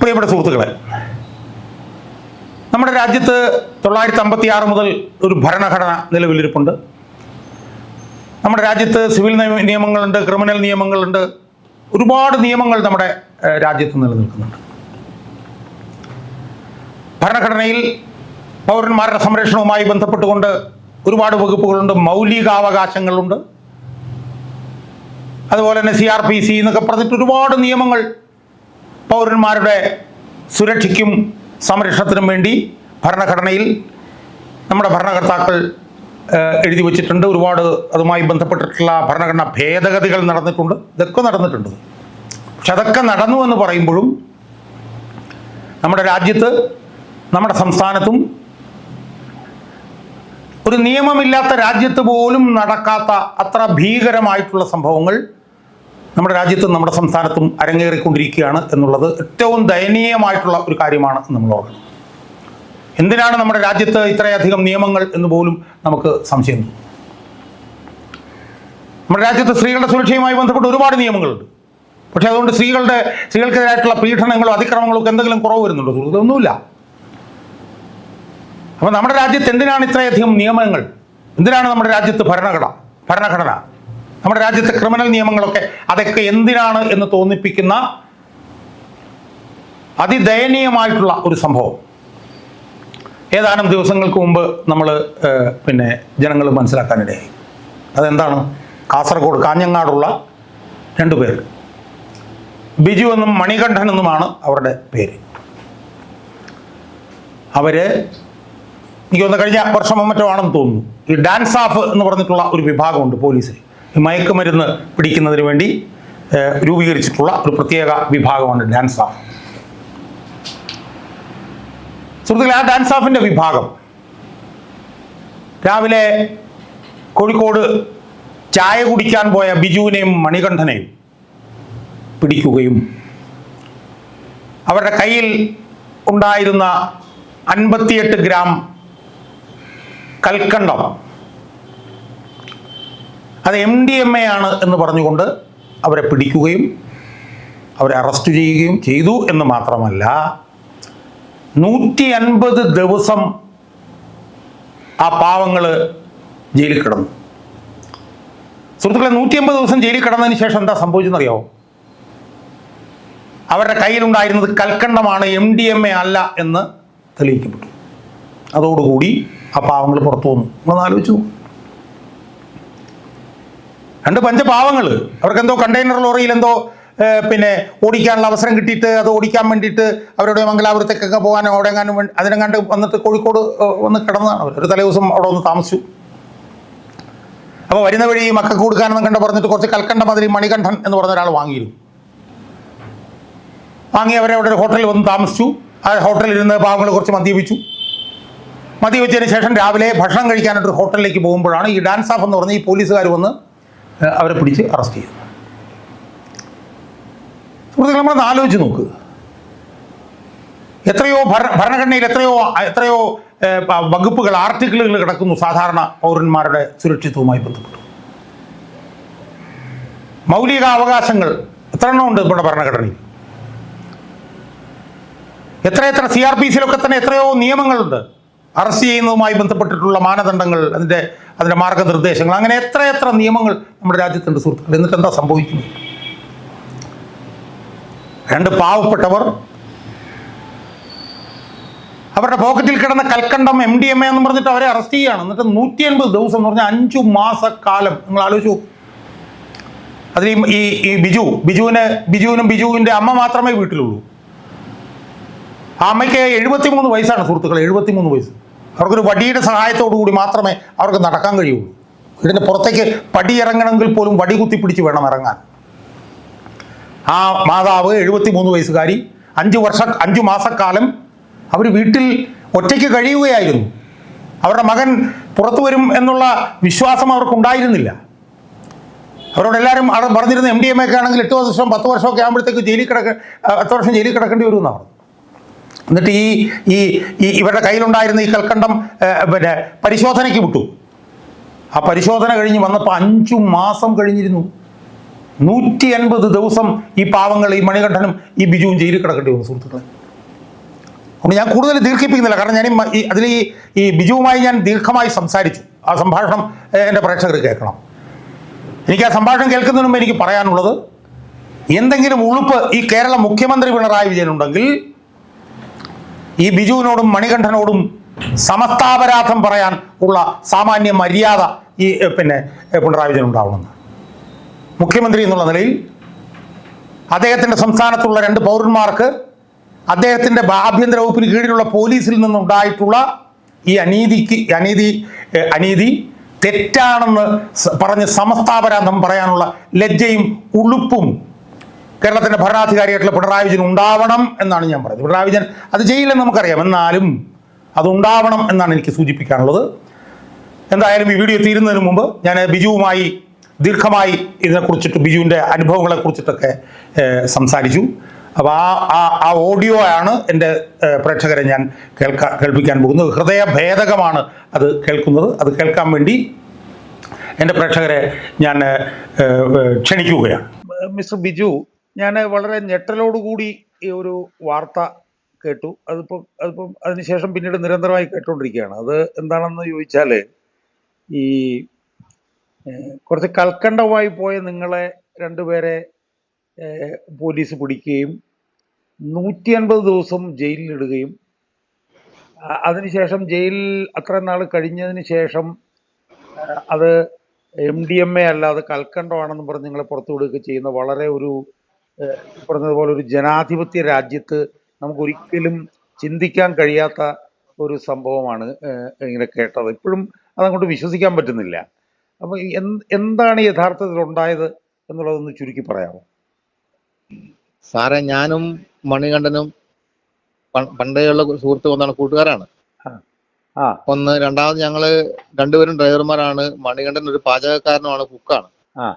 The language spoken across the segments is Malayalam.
പ്രിയപ്പെട്ട സുഹൃത്തുക്കളെ നമ്മുടെ രാജ്യത്ത് തൊള്ളായിരത്തി അമ്പത്തി ആറ് മുതൽ ഒരു ഭരണഘടന നിലവിലിരിപ്പുണ്ട്. നമ്മുടെ രാജ്യത്ത് സിവിൽ നിയമങ്ങളുണ്ട് ക്രിമിനൽ നിയമങ്ങളുണ്ട് ഒരുപാട് നിയമങ്ങൾ നമ്മുടെ രാജ്യത്ത് നിലനിൽക്കുന്നുണ്ട്. ഭരണഘടനയിൽ പൗരന്മാരുടെ സംരക്ഷണവുമായി ബന്ധപ്പെട്ടുകൊണ്ട് ഒരുപാട് വകുപ്പുകളുണ്ട് മൗലികാവകാശങ്ങളുണ്ട്. അതുപോലെ തന്നെ സി ആർ പി സി എന്നൊക്കെ പറഞ്ഞിട്ട് ഒരുപാട് നിയമങ്ങൾ പൗരന്മാരുടെ സുരക്ഷയ്ക്കും സംരക്ഷണത്തിനും വേണ്ടി ഭരണഘടനയിൽ നമ്മുടെ ഭരണകർത്താക്കൾ എഴുതി വച്ചിട്ടുണ്ട്. ഒരുപാട് അതുമായി ബന്ധപ്പെട്ടിട്ടുള്ള ഭരണഘടനാ ഭേദഗതികൾ നടന്നിട്ടുണ്ട്. ഇതൊക്കെ നടന്നിട്ടുണ്ട്. പക്ഷെ അതൊക്കെ നടന്നു എന്ന് പറയുമ്പോഴും നമ്മുടെ രാജ്യത്ത് നമ്മുടെ സംസ്ഥാനത്തും ഒരു നിയമമില്ലാത്ത രാജ്യത്ത് പോലും നടക്കാത്ത അത്ര ഭീകരമായിട്ടുള്ള സംഭവങ്ങൾ നമ്മുടെ രാജ്യത്തും നമ്മുടെ സംസ്ഥാനത്തും അരങ്ങേറിക്കൊണ്ടിരിക്കുകയാണ് എന്നുള്ളത് ഏറ്റവും ദയനീയമായിട്ടുള്ള ഒരു കാര്യമാണ് നമ്മൾ ഓർക്കുന്നത് എന്തിനാണ് നമ്മുടെ രാജ്യത്ത് ഇത്രയധികം നിയമങ്ങൾ എന്ന് പോലും നമുക്ക് സംശയം നമ്മുടെ രാജ്യത്ത് സ്ത്രീകളുടെ സുരക്ഷയുമായി ബന്ധപ്പെട്ട് ഒരുപാട് നിയമങ്ങളുണ്ട്. പക്ഷേ അതുകൊണ്ട് സ്ത്രീകളുടെ സ്ത്രീകൾക്കെതിരായിട്ടുള്ള പീഡനങ്ങളോ അതിക്രമങ്ങളോ ഒക്കെ എന്തെങ്കിലും കുറവ് വരുന്നുണ്ടോ? ഇതൊന്നുമില്ല അപ്പം നമ്മുടെ രാജ്യത്ത് എന്തിനാണ് ഇത്രയധികം നിയമങ്ങൾ? എന്തിനാണ് നമ്മുടെ രാജ്യത്ത് ഭരണഘടന ഭരണഘടന? നമ്മുടെ രാജ്യത്തെ ക്രിമിനൽ നിയമങ്ങളൊക്കെ അതൊക്കെ എന്തിനാണ് എന്ന് തോന്നിപ്പിക്കുന്ന അതിദയനീയമായിട്ടുള്ള ഒരു സംഭവം. ഏതാനും ദിവസങ്ങൾക്ക് മുമ്പ് നമ്മൾ പിന്നെ ജനങ്ങൾ മനസ്സിലാക്കാനിടയായി. അതെന്താണ്? കാസർഗോഡ് കാഞ്ഞങ്ങാടുള്ള രണ്ടു പേർ ബിജു എന്നും മണികണ്ഠൻ എന്നുമാണ് അവരുടെ പേര്. അവർ എനിക്ക് തോന്നുന്നു കഴിഞ്ഞ വർഷം മറ്റോ ആണെന്ന് തോന്നുന്നു. ഈ ഡാൻസ് ആഫ് എന്ന് പറഞ്ഞിട്ടുള്ള ഒരു വിഭാഗമുണ്ട് പോലീസിൽ. മയക്കുമരുന്ന് പിടിക്കുന്നതിന് വേണ്ടി രൂപീകരിച്ചിട്ടുള്ള ഒരു പ്രത്യേക വിഭാഗമാണ് ഡാൻസ് ഓഫ് സുഹൃത്തുക്കളെ ആ ഡാൻസ് ഓഫിന്റെ വിഭാഗം രാവിലെ കോഴിക്കോട് ചായ കുടിക്കാൻ പോയ ബിജുവിനെയും മണികണ്ഠനെയും പിടിക്കുകയും അവരുടെ കയ്യിൽ ഉണ്ടായിരുന്ന അൻപത്തിയെട്ട് ഗ്രാം കൽക്കണ്ടം അത് എം ഡി എം എ ആണ് എന്ന് പറഞ്ഞുകൊണ്ട് അവരെ പിടിക്കുകയും അവരെ അറസ്റ്റ് ചെയ്യുകയും ചെയ്തു എന്ന് മാത്രമല്ല നൂറ്റി അൻപത് ദിവസം ആ പാവങ്ങൾ ജയിലിൽ കിടന്നു. സുഹൃത്തുക്കളെ നൂറ്റി അമ്പത് ദിവസം ജയിലിൽ കിടന്നതിന് ശേഷം എന്താ സംഭവിച്ചെന്നറിയാവോ? അവരുടെ കയ്യിലുണ്ടായിരുന്നത് കൽക്കണ്ടമാണ് എം ഡി എം എ അല്ല എന്ന് തെളിയിക്കപ്പെട്ടു. അതോടുകൂടി ആ പാവങ്ങൾ പുറത്തു വന്നു. നമ്മളൊന്ന് ആലോചിച്ചു. രണ്ട് പഞ്ചപാവങ്ങൾ അവർക്ക് എന്തോ കണ്ടെയ്നർ ലോറിയിൽ എന്തോ പിന്നെ ഓടിക്കാനുള്ള അവസരം കിട്ടിയിട്ട് അത് ഓടിക്കാൻ വേണ്ടിയിട്ട് അവരുടെ മംഗലാപുരത്തേക്കൊക്കെ പോകാൻ അവിടെ വേണ്ടി അതിനെങ്ങാണ്ട് വന്നിട്ട് കോഴിക്കോട് വന്ന് കിടന്നതാണ് ഒരു തലേദിവസം അവിടെ ഒന്ന് താമസിച്ചു. അപ്പോൾ വരുന്ന വഴി മക്കൾക്ക് കൊടുക്കാനെന്ന് കണ്ട് പറഞ്ഞിട്ട് കുറച്ച് കൽക്കണ്ട മതിരി മണികണ്ഠൻ എന്ന് പറഞ്ഞ ഒരാൾ വാങ്ങിയിരുന്നു. വാങ്ങി അവരെ അവിടെ ഒരു ഹോട്ടലിൽ വന്ന് താമസിച്ചു. ആ ഹോട്ടലിൽ ഇരുന്ന് പാവങ്ങൾ കുറച്ച് മദ്യപിച്ചു. മദ്യപിച്ചതിന് ശേഷം രാവിലെ ഭക്ഷണം കഴിക്കാനായിട്ട് ഒരു ഹോട്ടലിലേക്ക് പോകുമ്പോഴാണ് ഈ ഡാൻസ് ഓഫ് എന്ന് പറഞ്ഞ് ഈ പോലീസുകാർ വന്ന് അവരെ പിടിച്ച് അറസ്റ്റ് ചെയ്തു സുഹൃത്തുക്കളെ നമ്മളത് ആലോചിച്ച് നോക്കുക എത്രയോ ഭര ഭരണഘടനയിൽ എത്രയോ എത്രയോ വകുപ്പുകൾ ആർട്ടിക്കിളുകൾ കിടക്കുന്നു സാധാരണ പൗരന്മാരുടെ സുരക്ഷിതവുമായി ബന്ധപ്പെട്ട്. മൗലിക അവകാശങ്ങൾ എത്ര എണ്ണം ഉണ്ട് നമ്മുടെ ഭരണഘടനയിൽ? എത്ര എത്ര സി ആർ പി സിയിലൊക്കെ തന്നെ എത്രയോ നിയമങ്ങളുണ്ട്. അറസ്റ്റ് ചെയ്യുന്നതുമായി ബന്ധപ്പെട്ടിട്ടുള്ള മാനദണ്ഡങ്ങൾ അതിന്റെ അതിന്റെ മാർഗനിർദ്ദേശങ്ങൾ അങ്ങനെ എത്ര എത്ര നിയമങ്ങൾ നമ്മുടെ രാജ്യത്തുണ്ട് സുഹൃത്തുക്കൾ എന്നിട്ട് എന്താ സംഭവിക്കുന്നത്? രണ്ട് പാവപ്പെട്ടവർ അവരുടെ പോക്കറ്റിൽ കിടന്ന കൽക്കണ്ടം എം ഡി എം എ എന്ന് പറഞ്ഞിട്ട് അവരെ അറസ്റ്റ് ചെയ്യുകയാണ്. എന്നിട്ട് നൂറ്റി അൻപത് ദിവസം എന്ന് പറഞ്ഞാൽ അഞ്ചു മാസക്കാലം. നിങ്ങൾ ആലോചിച്ചു. അതിൽ ഈ ഈ ബിജു ബിജുവിന് ബിജുവിനും ബിജുവിന്റെ അമ്മ മാത്രമേ വീട്ടിലുള്ളൂ. ആ അമ്മയ്ക്ക് എഴുപത്തിമൂന്ന് വയസ്സാണ് സുഹൃത്തുക്കളെ എഴുപത്തിമൂന്ന് വയസ്സ്. അവർക്കൊരു വടിയുടെ സഹായത്തോടു കൂടി മാത്രമേ അവർക്ക് നടക്കാൻ കഴിയുള്ളൂ. വീടിന്റെ പുറത്തേക്ക് പടി ഇറങ്ങണമെങ്കിൽ പോലും വടി കുത്തിപ്പിടിച്ച് വേണം ഇറങ്ങാൻ. ആ മാതാവ് എഴുപത്തിമൂന്ന് വയസ്സുകാരി അഞ്ച് വർഷ അഞ്ച് മാസക്കാലം അവർ വീട്ടിൽ ഒറ്റയ്ക്ക് കഴിയുകയായിരുന്നു. അവരുടെ മകൻ പുറത്തു വരും എന്നുള്ള വിശ്വാസം അവർക്കുണ്ടായിരുന്നില്ല. അവരോട് എല്ലാവരും അവിടെ പറഞ്ഞിരുന്ന എം ഡി എം ഒക്കെ ആണെങ്കിൽ എട്ട് വർഷം പത്ത് വർഷമൊക്കെ ആകുമ്പോഴത്തേക്ക് ജയിലിൽ കിടക്ക എത്ര വർഷം ജയിലിൽ കിടക്കേണ്ടി വരുമെന്നാണ് എന്നിട്ട് ഈ ഈ ഇവരുടെ കയ്യിലുണ്ടായിരുന്ന ഈ കൽക്കണ്ടം പിന്നെ പരിശോധനയ്ക്ക് വിട്ടു. ആ പരിശോധന കഴിഞ്ഞ് വന്നപ്പോൾ അഞ്ചു മാസം കഴിഞ്ഞിരുന്നു. നൂറ്റി അൻപത് ദിവസം ഈ പാവങ്ങൾ ഈ മണികണ്ഠനും ഈ ബിജുവും ജയിലിൽ കിടക്കേണ്ടി വന്നു സുഹൃത്തുക്കളെ. അതുകൊണ്ട് ഞാൻ കൂടുതൽ ദീർഘിപ്പിക്കുന്നില്ല. കാരണം ഞാൻ ഈ അതിൽ ഈ ഈ ബിജുവുമായി ഞാൻ ദീർഘമായി സംസാരിച്ചു. ആ സംഭാഷണം എന്റെ പ്രേക്ഷകർ കേൾക്കണം. എനിക്ക് ആ സംഭാഷണം കേൾക്കുന്നതിന് മുമ്പ് എനിക്ക് പറയാനുള്ളത് എന്തെങ്കിലും ഉളുപ്പ് ഈ കേരള മുഖ്യമന്ത്രി പിണറായി വിജയനുണ്ടെങ്കിൽ ഈ ബിജുവിനോടും മണികണ്ഠനോടും സമസ്താപരാധം പറയാൻ ഉള്ള സാമാന്യ മര്യാദ ഈ പിന്നെ പിണറായി വിജയൻ ഉണ്ടാവണമെന്ന്. മുഖ്യമന്ത്രി എന്നുള്ള നിലയിൽ അദ്ദേഹത്തിന്റെ സംസ്ഥാനത്തുള്ള രണ്ട് പൗരന്മാർക്ക് അദ്ദേഹത്തിന്റെ ആഭ്യന്തര വകുപ്പിന് കീഴിലുള്ള പോലീസിൽ നിന്നുണ്ടായിട്ടുള്ള ഈ അനീതിക്ക് അനീതി അനീതി തെറ്റാണെന്ന് പറഞ്ഞ് സമസ്താപരാധം പറയാനുള്ള ലജ്ജയും ഉളുപ്പും കേരളത്തിന്റെ ഭരണാധികാരിയായിട്ടുള്ള പിണറായി വിജയൻ ഉണ്ടാവണം എന്നാണ് ഞാൻ പറയുന്നത്. പിണറായി വിജയൻ അത് ചെയ്യില്ലെന്ന് നമുക്കറിയാം. എന്നാലും അത് ഉണ്ടാവണം എന്നാണ് എനിക്ക് സൂചിപ്പിക്കാനുള്ളത്. എന്തായാലും ഈ വീഡിയോ തീരുന്നതിന് മുമ്പ് ഞാൻ ബിജുവുമായി ദീർഘമായി ഇതിനെക്കുറിച്ചിട്ട് ബിജുവിന്റെ അനുഭവങ്ങളെ കുറിച്ചിട്ടൊക്കെ സംസാരിച്ചു. അപ്പോൾ ആ ആ ആ ഓഡിയോ ആണ് എന്റെ പ്രേക്ഷകരെ ഞാൻ കേൾക്കാ കേൾപ്പിക്കാൻ പോകുന്നത്. ഹൃദയഭേദകമാണ് അത് കേൾക്കുന്നത്. അത് കേൾക്കാൻ വേണ്ടി എന്റെ പ്രേക്ഷകരെ ഞാൻ ക്ഷണിക്കുകയാണ്. മിസ്റ്റർ ബിജു ഞാൻ വളരെ ഞെട്ടലോടുകൂടി ഈ ഒരു വാർത്ത കേട്ടു. അതിപ്പം അതിപ്പം അതിനുശേഷം പിന്നീട് നിരന്തരമായി കേട്ടുകൊണ്ടിരിക്കുകയാണ് അത് എന്താണെന്ന് ചോദിച്ചാൽ ഈ കുറച്ച് കൽക്കണ്ടമായി പോയ നിങ്ങളെ രണ്ടുപേരെ പോലീസ് പിടിക്കുകയും നൂറ്റി അൻപത് ദിവസം ജയിലിലിടുകയും അതിനുശേഷം ജയിലിൽ അത്ര നാൾ കഴിഞ്ഞതിന് ശേഷം അത് എം ഡി എം എ അല്ലാതെ കൽക്കണ്ടമാണെന്ന് പറഞ്ഞ് നിങ്ങളെ പുറത്തു വിടുകയൊക്കെ ചെയ്യുന്ന വളരെ ഒരു പറഞ്ഞതുപോലെ ഒരു ജനാധിപത്യ രാജ്യത്ത് നമുക്ക് ഒരിക്കലും ചിന്തിക്കാൻ കഴിയാത്ത ഒരു സംഭവമാണ് ഇങ്ങനെ കേട്ടത്. ഇപ്പോഴും അതങ്ങോട്ട് വിശ്വസിക്കാൻ പറ്റുന്നില്ല. അപ്പോൾ എന്താണ് യഥാർത്ഥത്തിൽ ഉണ്ടായത് എന്നുള്ളതൊന്ന് ചുരുക്കി പറയാമോ? സാറേ ഞാനും മണികണ്ഠനും പണ്ടേയുള്ള സുഹൃത്ത് ഒന്നാണ് കൂട്ടുകാരാണ്. ആ. ഒന്ന് രണ്ടാമത് ഞങ്ങൾ രണ്ടുപേരും ഡ്രൈവർമാരാണ്. മണികണ്ഠൻ ഒരു പാചകക്കാരനുമാണ് കുക്കാണ്. ആ.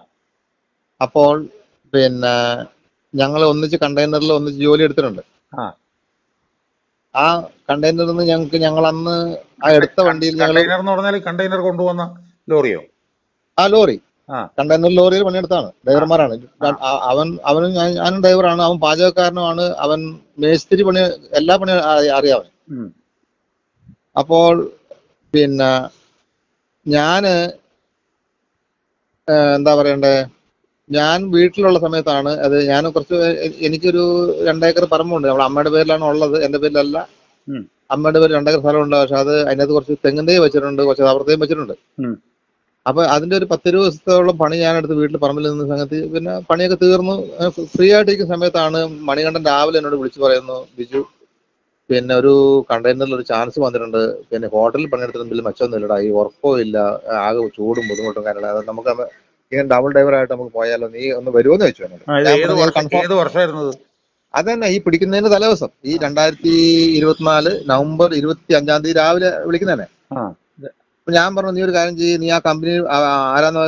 അപ്പോൾ പിന്നെ ഞങ്ങൾ ഒന്നിച്ച് കണ്ടെയ്നറിൽ ഒന്നിച്ച് ജോലി എടുത്തിട്ടുണ്ട്. ആ. കണ്ടെയ്നറിൽ നിന്ന് ഞങ്ങൾക്ക് ഞങ്ങൾ അന്ന് ആ എടുത്ത വണ്ടിയിൽ ഞങ്ങൾ കണ്ടെയ്നർ എന്ന് പറഞ്ഞാൽ കണ്ടെയ്നർ കൊണ്ടുവന്ന ലോറിയോ? ആ ലോറി. കണ്ടെയ്നർ ലോറിയിൽ പണിയെടുത്താണ്. ഡ്രൈവർമാരാണ്. അവൻ അവനും ഞാനും ഡ്രൈവറാണ്. അവൻ പാചകക്കാരനുമാണ്. അവൻ മേസ്തിരി പണി എല്ലാ പണി അറി- അറിയാവൻ. അപ്പോൾ പിന്നെ ഞാൻ എന്താ പറയണ്ടേ? ഞാൻ വീട്ടിലുള്ള സമയത്താണ് അത് ഞാൻ കുറച്ച് എനിക്കൊരു രണ്ടേക്കർ പറമ്പുണ്ട്. നമ്മുടെ അമ്മയുടെ പേരിലാണ് ഉള്ളത്. എന്റെ പേരിലല്ല. അമ്മയുടെ പേര് രണ്ടേക്കർ സ്ഥലമുണ്ട്. പക്ഷെ അത് അതിനകത്ത് കുറച്ച് തെങ്ങിന്റെയും വെച്ചിട്ടുണ്ട്. കുറച്ച് റബ്ബർ വെച്ചിട്ടുണ്ട്. അപ്പൊ അതിന്റെ ഒരു പത്ത് ഇരുപത് ദിവസത്തോളം പണി ഞാൻ എടുത്ത് വീട്ടിൽ പറമ്പിൽ നിന്ന സംഗതി പിന്നെ പണിയൊക്കെ തീർന്നു. ഫ്രീ ആയിട്ടിരിക്കുന്ന സമയത്താണ് മണികണ്ഠൻ രാവിലെ എന്നോട് വിളിച്ചു പറയുന്നു ബിജു പിന്നെ ഒരു കണ്ടെയ്നറിൽ ഒരു ചാൻസ് വന്നിട്ടുണ്ട്. പിന്നെ ഹോട്ടലിൽ പണിയെടുത്തിട്ടുണ്ടെങ്കിൽ മെച്ചമൊന്നുമില്ലടാ. ഈ ഉറപ്പോ ഇല്ല. ആകെ ചൂടും ബുദ്ധിമുട്ടും കാര്യങ്ങളും. അത് നമുക്ക് ഇങ്ങനെ ഡബിൾ ഡ്രൈവർ ആയിട്ട് നമുക്ക് പോയാലോ? നീ ഒന്ന് വരുമോന്ന് ചോദിച്ചു എന്നോട്. അത്? അതന്നെ ഈ പിടിക്കുന്നതിന് തലേദിവസം ഈ രണ്ടായിരത്തി ഇരുപത്തിനാല് നവംബർ ഇരുപത്തി അഞ്ചാം തീയതി രാവിലെ വിളിക്കുന്നതന്നെ. ഞാൻ പറഞ്ഞു നീ ഒരു കാര്യം ചെയ്യ് നീ ആ കമ്പനി ആരാന്ന്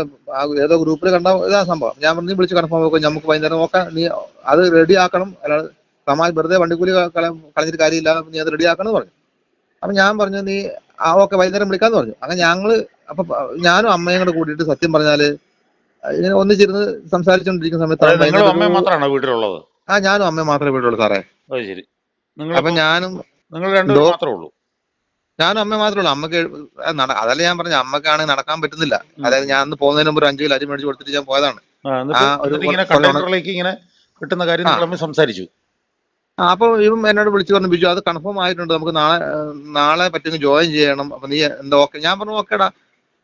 ഏതോ ഗ്രൂപ്പിൽ കണ്ട ഇതാ സംഭവം. ഞാൻ പറഞ്ഞു നീ വിളിച്ച് കൺഫേം നോക്കാം നമുക്ക് വൈകുന്നേരം നോക്കാം നീ അത് റെഡി ആക്കണം. അല്ലാതെ സമാജ് വെറുതെ വണ്ടിക്കൂലി കള- കളഞ്ഞിട്ട് കാര്യമില്ല നീ അത് റെഡി ആക്കണം എന്ന് പറഞ്ഞു. അപ്പൊ ഞാൻ പറഞ്ഞു നീ ആ ഓക്കെ വൈകുന്നേരം വിളിക്കാന്ന് പറഞ്ഞു. അങ്ങനെ ഞങ്ങൾ അപ്പൊ ഞാനും അമ്മയും കൂടെ കൂടിയിട്ട് സത്യം പറഞ്ഞാൽ ഇങ്ങനെ ഒന്നിച്ചിരുന്ന് സംസാരിച്ചോണ്ടിരിക്കുന്ന സമയത്ത് മാത്രമാണോ വീട്ടിലുള്ളത്? ആ ഞാനും അമ്മയും മാത്രമേ വീട്ടിലുള്ളൂ സാറേ. ശരി. അപ്പൊ ഞാനും നിങ്ങൾ രണ്ടുപേരും മാത്രമേ ഉള്ളൂ. ഞാനും അമ്മ മാത്രമേ ഉള്ളൂ. അമ്മയ്ക്ക് അതല്ല ഞാൻ പറഞ്ഞ അമ്മക്കാണെങ്കിൽ നടക്കാൻ പറ്റുന്നില്ല. അതായത് ഞാൻ അന്ന് പോകുന്നതിന് മുമ്പ് ഒരു അഞ്ചു കിലോ അരി മേടിച്ച് കൊടുത്തിട്ട് ഞാൻ പോയതാണ്. ഇങ്ങനെ കിട്ടുന്ന കാര്യം സംസാരിച്ചു. അപ്പൊ ഇവൻ എന്നോട് വിളിച്ചു പറഞ്ഞു ബിജു അത് കൺഫേം ആയിട്ടുണ്ട്. നമുക്ക് നാളെ നാളെ പറ്റുമെങ്കിൽ ജോയിൻ ചെയ്യണം. അപ്പൊ നീ എന്താ ഓക്കെ ഞാൻ പറഞ്ഞു ഓക്കേടാ.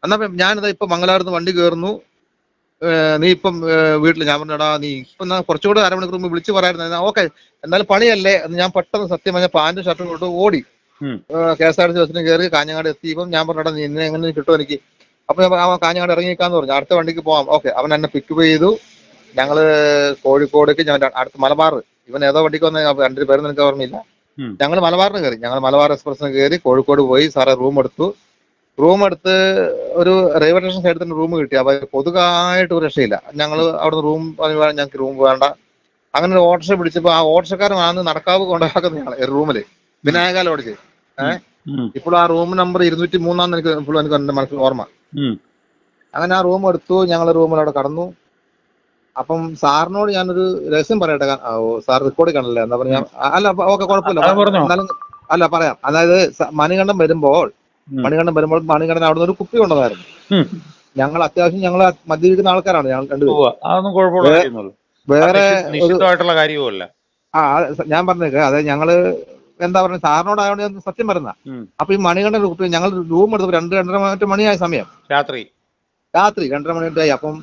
എന്നാ ഞാൻ ഞാനിതാ ഇപ്പൊ മംഗലാപുരത്ത് വണ്ടി കയറുന്നു. നീ ഇപ്പം വീട്ടിൽ ഞാൻ പറഞ്ഞടാ നീ ഇപ്പൊ ഞാൻ കുറച്ചുകൂടെ അരമണിക്കൂർ മുമ്പ് വിളിച്ചു പറയായിരുന്നു. ഓക്കെ എന്നാലും പണിയല്ലേ? എന്ന് ഞാൻ പെട്ടെന്ന് സത്യം പറഞ്ഞ പാന്റും ഷർട്ടും കൊണ്ട് ഓടി. K S R T C ബസ്സിന് കയറി കാഞ്ഞങ്ങാട് എത്തി. ഇപ്പം ഞാൻ പറഞ്ഞടാ നീ ഇന്നെ എങ്ങനെ കിട്ടും എനിക്ക്? അപ്പൊ ഞാൻ പറഞ്ഞു, കാഞ്ഞങ്ങാട് ഇറങ്ങിക്കാന്ന് പറഞ്ഞു. അടുത്ത വണ്ടിക്ക് പോവാം. ഓക്കെ അവൻ എന്നെ പിക്ക് ചെയ്തു. ഞങ്ങൾ കോഴിക്കോടേക്ക് ഞാൻ അടുത്ത മലബാർ. ഇവൻ ഏതോ വണ്ടിക്ക് വന്ന രണ്ടു പേരും എനിക്ക് ഓർമ്മയില്ല. ഞങ്ങൾ മലബാറിന് കയറി ഞങ്ങൾ മലബാർ എക്സ്പ്രസിന് കയറി കോഴിക്കോട് പോയി സാറേ റൂം എടുത്തു. റൂം എടുത്ത് ഒരു റെയിൽവേ സ്റ്റേഷൻ സൈഡിൽ തന്നെ റൂം കിട്ടി. അപ്പൊ കൊതുകായിട്ട് ഒരു രക്ഷയില്ല. ഞങ്ങൾ അവിടുന്ന് റൂം ഞങ്ങൾക്ക് റൂം വേണ്ട. അങ്ങനെ ഒരു ഓട്ടോറിക്ഷ പിടിച്ചപ്പോ ആ ഓട്ടോറിക്ഷക്കാരനാണ് നടക്കാവ് കൊണ്ടാക്കുന്നത് ഞങ്ങളെ റൂമിൽ. വിനായകാല ഓടിച്ച് ഏഹ് ഇപ്പോൾ ആ റൂം നമ്പർ ഇരുന്നൂറ്റി മൂന്നാന്ന് എനിക്ക് ഇപ്പോഴും എനിക്ക് എന്റെ മനസ്സിൽ ഓർമ്മ. അങ്ങനെ ആ റൂം എടുത്തു ഞങ്ങൾ റൂമിൽ അവിടെ കടന്നു. അപ്പം സാറിനോട് ഞാനൊരു രഹസ്യം പറയട്ടെ? സാർ റെക്കോർഡ് കാണല്ലേ? എന്താ പറഞ്ഞാൽ അല്ല ഓക്കെ കുഴപ്പമില്ല. അല്ല പറയാം. അതായത് മണികണ്ഠം വരുമ്പോൾ. മണികണ്ഠൻ വരുമ്പോൾ മണികണ്ഠൻ അവിടെ ഒരു കുപ്പി കൊണ്ടുവന്നായിരുന്നു. ഞങ്ങൾ അത്യാവശ്യം ഞങ്ങൾ മദ്യപിക്കുന്ന ആൾക്കാരാണ് ഞങ്ങൾ രണ്ടുപേരും വേറെ നിശ്ചിതമായിട്ടുള്ള കാര്യവുമല്ല. ആ ഞാൻ പറഞ്ഞേക്ക്. അതെ ഞങ്ങൾ എന്താ പറയുക സാറിനോടായോണ്ട് ഞാൻ സത്യം പറയുന്ന ഉം. അപ്പൊ ഈ മണികണ്ഠൻ കുപ്പി ഞങ്ങൾ റൂം എടുത്തപ്പോൾ രണ്ട് രണ്ടര മറ്റു മണിയായ സമയം. രാത്രി. രാത്രി രണ്ടര മണിയായി. അപ്പം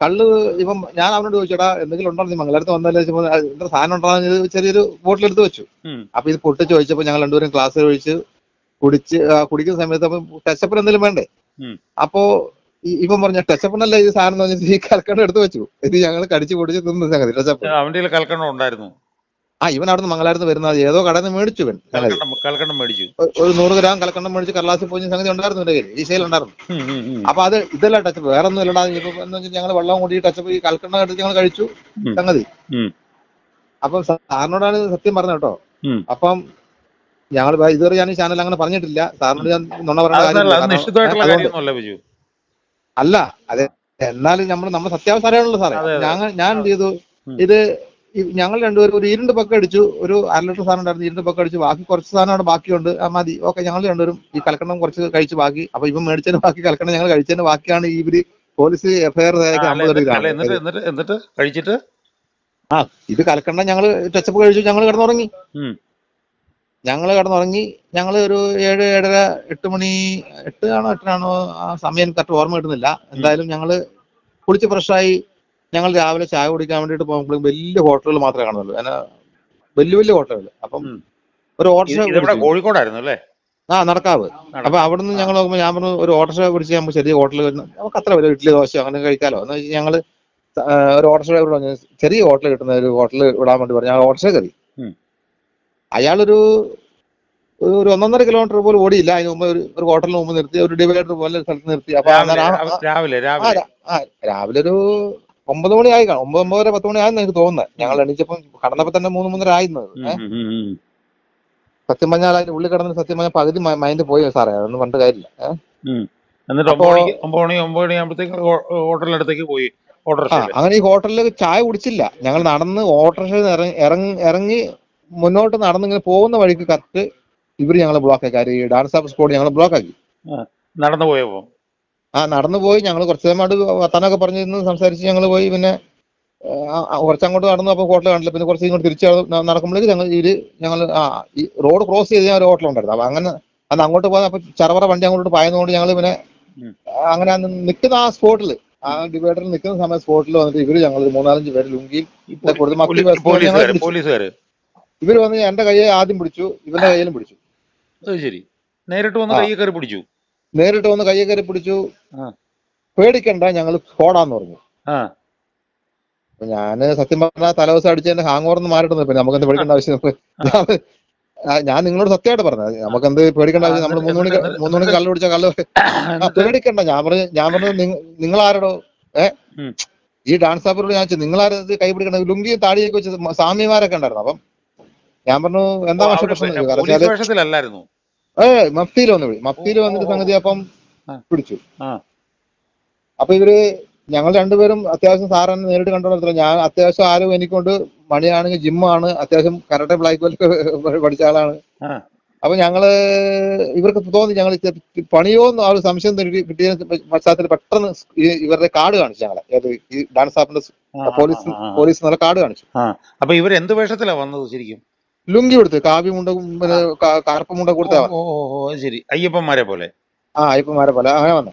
കള്ള് ഇപ്പം ഞാൻ അവനോട് ചോദിച്ചടാ എന്തെങ്കിലും ഉണ്ടോ? നീ മംഗലത്ത് വന്നല്ലേ ചോദിച്ചപ്പോൾ, "ആ, എന്താ സാധനം ഉണ്ടോ ചെറിയൊരു ബോട്ടിൽ എടുത്ത് വെച്ചു. അപ്പൊ ഇത് പൊട്ടിച്ച് ചോദിച്ചപ്പോൾ ഞങ്ങൾ രണ്ടുപേരും ക്ലാസ് കഴിച്ച് കുടിച്ച് കുടിക്കുന്ന സമയത്ത് അപ്പം ടച്ചപ്പിന് എന്തെങ്കിലും വേണ്ടേ? അപ്പോ ഇപ്പൊ പറഞ്ഞ ടച്ചപ്പിനല്ല ഈ സാധനം പറഞ്ഞിട്ട് ഈ കൽക്കണ്ട എടുത്തു വെച്ചു. ഇത് ഞങ്ങൾ കടിച്ച് പൊടിച്ച് തിന്ന സംഗതി ടച്ചപ്പ് അവന്റെ കയ്യിൽ കൽക്കണ്ടം ഉണ്ടായിരുന്നു. ആ ഇവൻ അവിടുന്ന് മംഗലാരത്ത് വരുന്നത് ഏതോ കടന്ന് നിന്ന് മേടിച്ചു ഇവൻ കൽക്കണ്ടം മേടിച്ചു. ഒരു നൂറ് ഗ്രാം കൽക്കണ്ടം മേടിച്ച് കടലാസിൽ പോയി സംഗതി ഉണ്ടായിരുന്നു എന്റെ കയ്യിൽ. ഈശയിൽ ഉണ്ടായിരുന്നു. അപ്പൊ അത് ഇതല്ല ടച്ചപ്പ് വേറെ ഒന്നും ഇല്ലടാ. ഞങ്ങൾ വെള്ളം കൂടി ടച്ചപ്പ് ഈ കൽക്കണ്ടം എടുത്ത് ഞങ്ങൾ കഴിച്ചു സംഗതി. അപ്പം സാറിനോടാണ് സത്യം പറഞ്ഞ കേട്ടോ. അപ്പം ഞങ്ങൾ ഇതുവരെ ഞാൻ ഈ ചാനൽ അങ്ങനെ പറഞ്ഞിട്ടില്ല. സാറിനോട് ഞാൻ നുണ പറയുന്ന അല്ല അതെ. എന്നാലും നമ്മൾ നമ്മൾ സത്യാവസ്ഥയാണല്ലോ സാറേ. അതെ. ഞാൻ എന്ത് ചെയ്തു? ഇത് ഞങ്ങൾ രണ്ടുപേരും ഒരു ഇരുണ്ട് പക്ക അടിച്ചു. ഒരു അര ലിറ്റർ സാധനം ഉണ്ടായിരുന്നു ഇരുണ്ട് പക്ക അടിച്ചു. ബാക്കി കുറച്ച് സാധനം അവിടെ ബാക്കിയുണ്ട്. ആ മതി. ഓക്കെ ഞങ്ങൾ രണ്ടുപേരും ഈ കലക്കണ്ണം കുറച്ച് കഴിച്ച് ബാക്കി. അപ്പൊ ഇവൻ മേടിച്ചതിന് ബാക്കി കലക്കണ്ണം ഞങ്ങൾ കഴിച്ചതിന് ബാക്കിയാണ് ഈ ഇവർ പോലീസ് എഫ്ഐആർ എന്നിട്ട് കഴിച്ചിട്ട്? ആ ഇത് കലക്കണ്ണം ഞങ്ങൾ ടച്ചപ്പ് കഴിച്ചു ഞങ്ങൾ കിടന്നുറങ്ങി. ഞങ്ങൾ കിടന്നുറങ്ങി ഞങ്ങൾ ഒരു ഏഴ് ഏഴര എട്ട് മണി എട്ട് ആണോ എട്ടിനാണോ ആ സമയം കറക്റ്റ് ഓർമ്മ കിട്ടുന്നില്ല. എന്തായാലും ഞങ്ങൾ കുളിച്ച് ഫ്രഷായി ഞങ്ങൾ രാവിലെ ചായ കുടിക്കാൻ വേണ്ടിട്ട് പോകുമ്പോഴും വലിയ ഹോട്ടലുകൾ മാത്രമേ കാണുന്നുള്ളൂ. അതിന് വലിയ വലിയ ഹോട്ടലുകൾ. അപ്പം ഒരു ഓട്ടോ ഓട്ടോറിക്ഷ കോഴിക്കോടായിരുന്നു അല്ലേ? ആ നടക്കാവ്. അപ്പൊ അവിടുന്ന് ഞങ്ങൾ നോക്കുമ്പോൾ ഞാൻ പറഞ്ഞു ഒരു ഓട്ടോറിക്ഷ പിടിച്ച് നമുക്ക് ചെറിയ ഹോട്ടലിൽ നമുക്ക് അത്ര വരും ഇഡ്ഡലി ദോശ അങ്ങനെ കഴിക്കാലോ. എന്ന് വെച്ചാൽ ഞങ്ങൾ ഒരു ഓട്ടോ ഡ്രൈവർ പറഞ്ഞു ചെറിയ ഹോട്ടൽ കിട്ടുന്ന ഒരു ഹോട്ടൽ വിടാൻ വേണ്ടി പറഞ്ഞു. ആ ഓട്ടോറിക്ഷ കയറി. അയാളൊരു ഒരു- ഒന്നൊന്നര കിലോമീറ്റർ പോലും ഓടിയില്ല. അതിന് മുമ്പ് ഒരു ഹോട്ടലിന് മുമ്പ് നിർത്തി ഒരു ഡിവൈഡർ പോലെ സ്ഥലത്ത് നിർത്തി. അപ്പൊ രാവിലെ രാവിലെ ഒരു ഒമ്പത് മണി ആയി കാണും. ഒമ്പത് ഒമ്പതര പത്ത് മണി ആയെന്ന് എനിക്ക് തോന്നുന്നത്. ഞങ്ങൾ എണീച്ചപ്പം കടന്നപ്പോ തന്നെ മൂന്ന് മൂന്നര ആയിരുന്നത് ഉം. സത്യം പറഞ്ഞാൽ അതിന്റെ ഉള്ളിൽ കിടന്ന് സത്യം പറഞ്ഞാൽ പകുതി മൈൻഡ് പോയി സാറേ. അതൊന്നും പണ്ട് കാര്യമില്ല. എന്നിട്ട് ഒമ്പത് മണി ഒമ്പത് മണി ആകുമ്പോഴത്തേക്ക് ഹോട്ടലിനടുത്തേക്ക് പോയി. അങ്ങനെ ഈ ഹോട്ടലിൽ ചായ കുടിച്ചില്ല. ഞങ്ങൾ നടന്ന് ഇറങ്ങി ഇറങ്ങി മുന്നോട്ട് നടന്നിങ്ങനെ പോകുന്ന വഴിക്ക് കറക്റ്റ് ഇവർ ഞങ്ങളെ ബ്ലോക്ക് ആക്കി. ആര് ഈ ഡാൻസ് ഓഫ് സ്കോഡ് ഞങ്ങൾ ബ്ലോക്ക് ആക്കി. നടന്നു പോയപ്പോ ആ നടന്നു പോയി. ഞങ്ങൾ കുറച്ച് നേരം വർത്താനൊക്കെ പറഞ്ഞ് നിന്ന് സംസാരിച്ച് ഞങ്ങൾ പോയി. പിന്നെ കുറച്ച് അങ്ങോട്ട് നടന്നു. അപ്പോൾ ഹോട്ടൽ കണ്ടില്ല. പിന്നെ കുറച്ച് ഇങ്ങോട്ട് തിരിച്ച് നടക്കുമ്പോഴേക്ക് ഞങ്ങൾ ഇത് ഞങ്ങൾ ആ ഈ റോഡ് ക്രോസ് ചെയ്ത് ഞാൻ ഒരു ഹോട്ടൽ ഉണ്ടായിരുന്നു അപ്പൊ അങ്ങനെ അന്ന് അങ്ങോട്ട് പോകാൻ അപ്പൊ ചറവറ വണ്ടി അങ്ങോട്ട് പായുന്നതുകൊണ്ട് ഞങ്ങൾ പിന്നെ അങ്ങനെ അന്ന് നിൽക്കുന്ന ആ സ്പോട്ടിൽ ആ ഡിവൈഡറിൽ നിൽക്കുന്ന സമയം സ്പോട്ടിൽ വന്നിട്ട് ഇവർ ഞങ്ങൾ മൂന്നാലഞ്ച് പേര് ലുങ്കിയും കൂടുതൽ കൊടുത്ത് ഇവർ വന്ന് എന്റെ കൈയെ ആദ്യം പിടിച്ചു ഇവന്റെ കയ്യിലും പിടിച്ചു. അത് ശരി. നേരിട്ട് വന്ന്. കൈ കയറി പിടിച്ചു? നേരിട്ട് വന്ന് കൈ കയറി പിടിച്ചു. പേടിക്കണ്ട ഞങ്ങൾ ഓടാന്ന് പറഞ്ഞു. ഞാൻ സത്യം പറഞ്ഞാൽ തലവസം അടിച്ച് എന്റെ ഹാങ് ഓവർന്ന് മാറിയിട്ട് പിന്നെ നമുക്ക് എന്ത് പേടിക്കേണ്ട ആവശ്യം ഞാൻ നിങ്ങളോട് സത്യമായിട്ട് പറഞ്ഞത്. നമുക്ക് എന്ത് പേടിക്കേണ്ട ആവശ്യം നമ്മൾ മൂന്ന് മണിക്ക് മൂന്ന് മണിക്ക് കള്ളു പിടിച്ച കള്ളു ആ, പേടിക്കണ്ട. ഞാൻ പറഞ്ഞു ഞാൻ പറഞ്ഞു നിങ്ങൾ ആരോടോ ഏ? ഈ ഡാൻസ് ആപ്പറോട് ഞാൻ നിങ്ങൾ കൈ പിടിക്കണം ലുങ്കിയും താടിയൊക്കെ വെച്ച് സ്വാമിമാരൊക്കെ ഉണ്ടായിരുന്നു. അപ്പം ഞാൻ പറഞ്ഞു എന്താ പക്ഷെ പ്രശ്നം? എന്ന് ഏ മഫ്തിയിൽ വന്ന് വിളി മഫ്തിയിൽ വന്നിട്ട് സംഗതി അപ്പം പിടിച്ചു. അപ്പൊ ഇവർ ഞങ്ങൾ രണ്ടുപേരും അത്യാവശ്യം സാറിനെ നേരിട്ട് കണ്ടോളത്തില്ല ഞാൻ അത്യാവശ്യം ആരും എനിക്കൊണ്ട് മണിയാണെങ്കിൽ ജിമ്മാണ് അത്യാവശ്യം കരട്ടെ ബ്ലാക്ക് ബെൽറ്റ് പഠിച്ച ആളാണ്. അപ്പൊ ഞങ്ങൾ ഇവർക്ക് തോന്നി ഞങ്ങൾ പണിയോന്ന് ആ ഒരു സംശയം കിട്ടി- കിട്ടിയ പശ്ചാത്തലത്തിൽ പെട്ടെന്ന് ഇവരുടെ കാർഡ് കാണിച്ചു ഞങ്ങളെ. ഏത് ഈ ഡാൻസ് ആപ്പിന്റെ പോലീസ്. പോലീസ് നല്ല കാർഡ് കാണിച്ചു. അപ്പൊ ഇവർ എന്ത് വേഷത്തിലാ വന്നത് ശരിക്കും? ലുങ്കി കൊടുത്ത് കാവ്യ മുണ്ട പിന്നെ കറുപ്പ് മുണ്ട കൊടുത്താ ഓ, ഓ, ഓ, ശരി. അയ്യപ്പന്മാരെ പോലെ. ആ അയ്യപ്പന്മാരെ പോലെ. അങ്ങനെ വന്നു.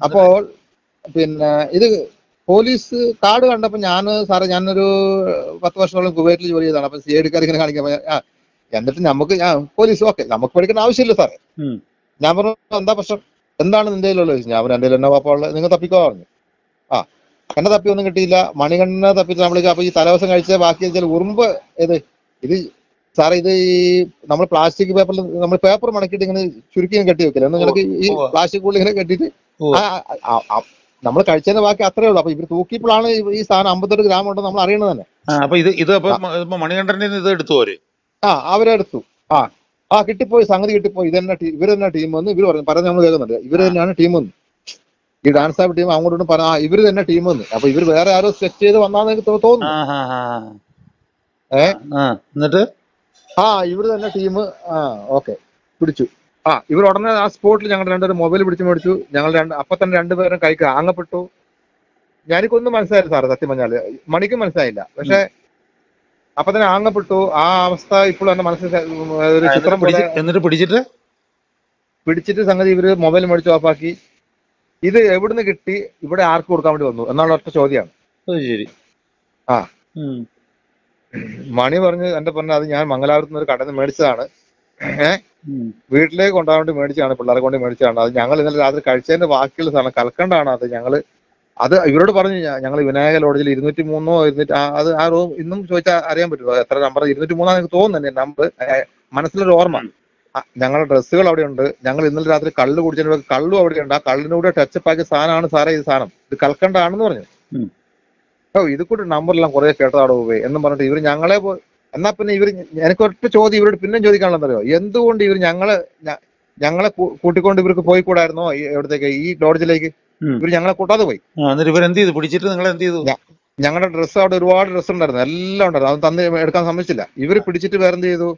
അപ്പോൾ പിന്നെ ഇത് പോലീസ് കാർഡ് കണ്ടപ്പോ ഞാൻ സാറേ ഞാനൊരു പത്ത് വർഷത്തോളം കുവൈറ്റിൽ ജോലി ചെയ്തതാണ്. അപ്പൊ സി ഐ ഡിക്കാർ ഇങ്ങനെ കാണിക്കാൻ എന്നിട്ട് നമുക്ക് ഞാൻ പോലീസ് ഓക്കെ നമുക്ക് പഠിക്കേണ്ട ആവശ്യമില്ല സാറേ. ഞാൻ പറഞ്ഞു എന്താ പ്രശ്നം? എന്താണ് നിന്റെ കയ്യിലുള്ളത് ചോദിച്ചു. ഞാൻ പറഞ്ഞു എന്റെ എന്നാ പാപ്പുള്ളത് നിങ്ങൾ തപ്പിക്കോ പറഞ്ഞു. ആ എന്നെ തപ്പി ഒന്നും കിട്ടിയില്ല. മണികണ്ണ തപ്പിട്ട് നമ്മൾ അപ്പൊ ഈ തലവസം കഴിച്ച ബാക്കി വെച്ചാൽ ഉറുമ്പ് ഇത് ഇത് സാർ ഇത് ഈ നമ്മൾ പ്ലാസ്റ്റിക് പേപ്പറിൽ നമ്മൾ പേപ്പർ മണക്കിട്ട് ഇങ്ങനെ ചുരുക്കി കെട്ടി വെക്കില്ല? നിങ്ങൾക്ക് ഈ പ്ലാസ്റ്റിക് ഉള്ളിൽ ഇങ്ങനെ കെട്ടിയിട്ട്. നമ്മൾ കഴിച്ചതിന്റെ ബാക്കി അത്രേ ഉള്ളൂ. അപ്പൊ ഇവർ തൂക്കിയപ്പോഴാണ് ഈ- സാധനം അമ്പത്തെട്ട് ഗ്രാം ഉണ്ടെന്ന് നമ്മൾ അറിയണത് തന്നെ. ആ, അപ്പൊ ഇത് ഇത് അപ്പൊ ഇപ്പൊ മണികണ്ഠന്റെ ഇത് എടുത്തു അവർ? ആ അവരെടുത്തു. ആ ആ കിട്ടിപ്പോയി സംഗതി കിട്ടിപ്പോയി. ഇതന്നെ ടീം ഇവർ തന്നെ ടീം വന്ന് ഇവർ പറഞ്ഞു പറഞ്ഞ് നമ്മൾ കേൾക്കുന്നുണ്ട്. ഇവർ തന്നെയാണ് ടീം വന്ന്. ഈ ഡാൻസ് ആപ്പ് ടീം അങ്ങോട്ടും പറഞ്ഞു ആ ഇവർ തന്നെ ടീം വന്ന്. അപ്പൊ ഇവർ വേറെ ആരോ സെറ്റ് ചെയ്ത് വന്നാന്ന് എനിക്ക് തോന്നുന്നു. ഏ? എന്നിട്ട്? ആ ഇവർ തന്നെ ടീം ആ ഓക്കെ പിടിച്ചു. ആ ഇവർ ഉടനെ ആ സ്പോട്ടിൽ ഞങ്ങൾ രണ്ടുപേരും മൊബൈൽ പിടിച്ചു മേടിച്ചു. ഞങ്ങൾ രണ്ട് അപ്പൊ തന്നെ രണ്ടുപേരും കൈക്ക് ആങ്ങപ്പെട്ടു ഞാനിക്കൊന്നും മനസ്സിലായില്ല സാറ് സത്യം പറഞ്ഞാൽ. മണിക്കും മനസ്സിലായില്ല. പക്ഷെ അപ്പൊ തന്നെ ആങ്ങപ്പെട്ടു ആ അവസ്ഥ ഇപ്പോഴും എന്റെ മനസ്സിൽ ഒരു ചിത്രം എന്നിട്ട് പിടിച്ചിട്ട്? പിടിച്ചിട്ട് സംഗതി ഇവർ മൊബൈൽ മേടിച്ച് ഓഫാക്കി ഇത് എവിടുന്ന് കിട്ടി? ഇവിടെ ആർക്ക് കൊടുക്കാൻ വേണ്ടി വന്നു? എന്നുള്ള ഒറ്റ ചോദ്യമാണ്. ശരി. ആ. മണി പറഞ്ഞ് എന്റെ പറഞ്ഞ അത് ഞാൻ മംഗലാപുരത്ത് നിന്ന് ഒരു കടന്ന് മേടിച്ചതാണ്. ഏഹ്. വീട്ടിലേക്ക് കൊണ്ടുപോകാൻ വേണ്ടി മേടിച്ചതാണ് പിള്ളേരെ കൊണ്ട് മേടിച്ചതാണ്. അത് ഞങ്ങൾ ഇന്നലെ രാത്രി കഴിച്ചതിന്റെ ബാക്കിയുള്ള സാധനം കൽക്കണ്ടാണ് അത് ഞങ്ങൾ. അത് ഇവരോട് പറഞ്ഞു ഞങ്ങൾ വിനായക ലോഡ്ജിൽ ഇരുന്നൂറ്റി മൂന്നോ ഇരുന്നൂറ്റി അത് ആ റൂം ഇന്നും ചോദിച്ചാൽ അറിയാൻ പറ്റുമോ? എത്ര നമ്പർ? ഇരുന്നൂറ്റി മൂന്നാണ് എനിക്ക് തോന്നുന്നു നമ്പർ. മനസ്സിലൊരു ഓർമ്മ. ഞങ്ങളുടെ ഡ്രസ്സുകൾ അവിടെ ഉണ്ട് ഞങ്ങൾ ഇന്നലെ രാത്രി കള്ള് കുടിച്ചതിന് കള്ളും അവിടെ ഉണ്ട് ആ കള്ളിനൂടെ ടച്ചപ്പ് ആക്കിയ സാധനമാണ് സാറേ ഈ സാധനം. ഇത് കൽക്കണ്ടാണെന്ന് പറഞ്ഞു. ഓ ഇത് കൂടി നമ്പറെല്ലാം കുറെ കേട്ടതാടോ പോയി എന്നും പറഞ്ഞിട്ട് ഇവർ ഞങ്ങളെ പോ- എന്നാ പിന്നെ ഇവർ എനിക്ക് ഒറ്റ ചോദ്യം ഇവരോട് പിന്നെ ചോദിക്കാനുള്ളതറിയോ എന്തുകൊണ്ട് ഇവർ ഞങ്ങളെ ഞങ്ങളെ കൂട്ടിക്കൊണ്ട് ഇവർക്ക് പോയി കൂടായിരുന്നോ എവിടത്തേക്ക് ഈ ലോഡ്ജിലേക്ക്? ഇവർ ഞങ്ങളെ കൂട്ടാതെ പോയി. എന്നിട്ട് ഇവരെന്ത് ചെയ്തു? പിടിച്ചിട്ട് നിങ്ങൾ എന്ത് ചെയ്തു? ഞങ്ങളുടെ ഡ്രസ്സ് അവിടെ ഒരുപാട് ഡ്രസ്സ് ഉണ്ടായിരുന്നു എല്ലാം ഉണ്ടായിരുന്നു. അത് തന്ന് എടുക്കാൻ സമ്മതിച്ചില്ല. ഇവർ പിടിച്ചിട്ട് വേറെ എന്ത് ചെയ്തു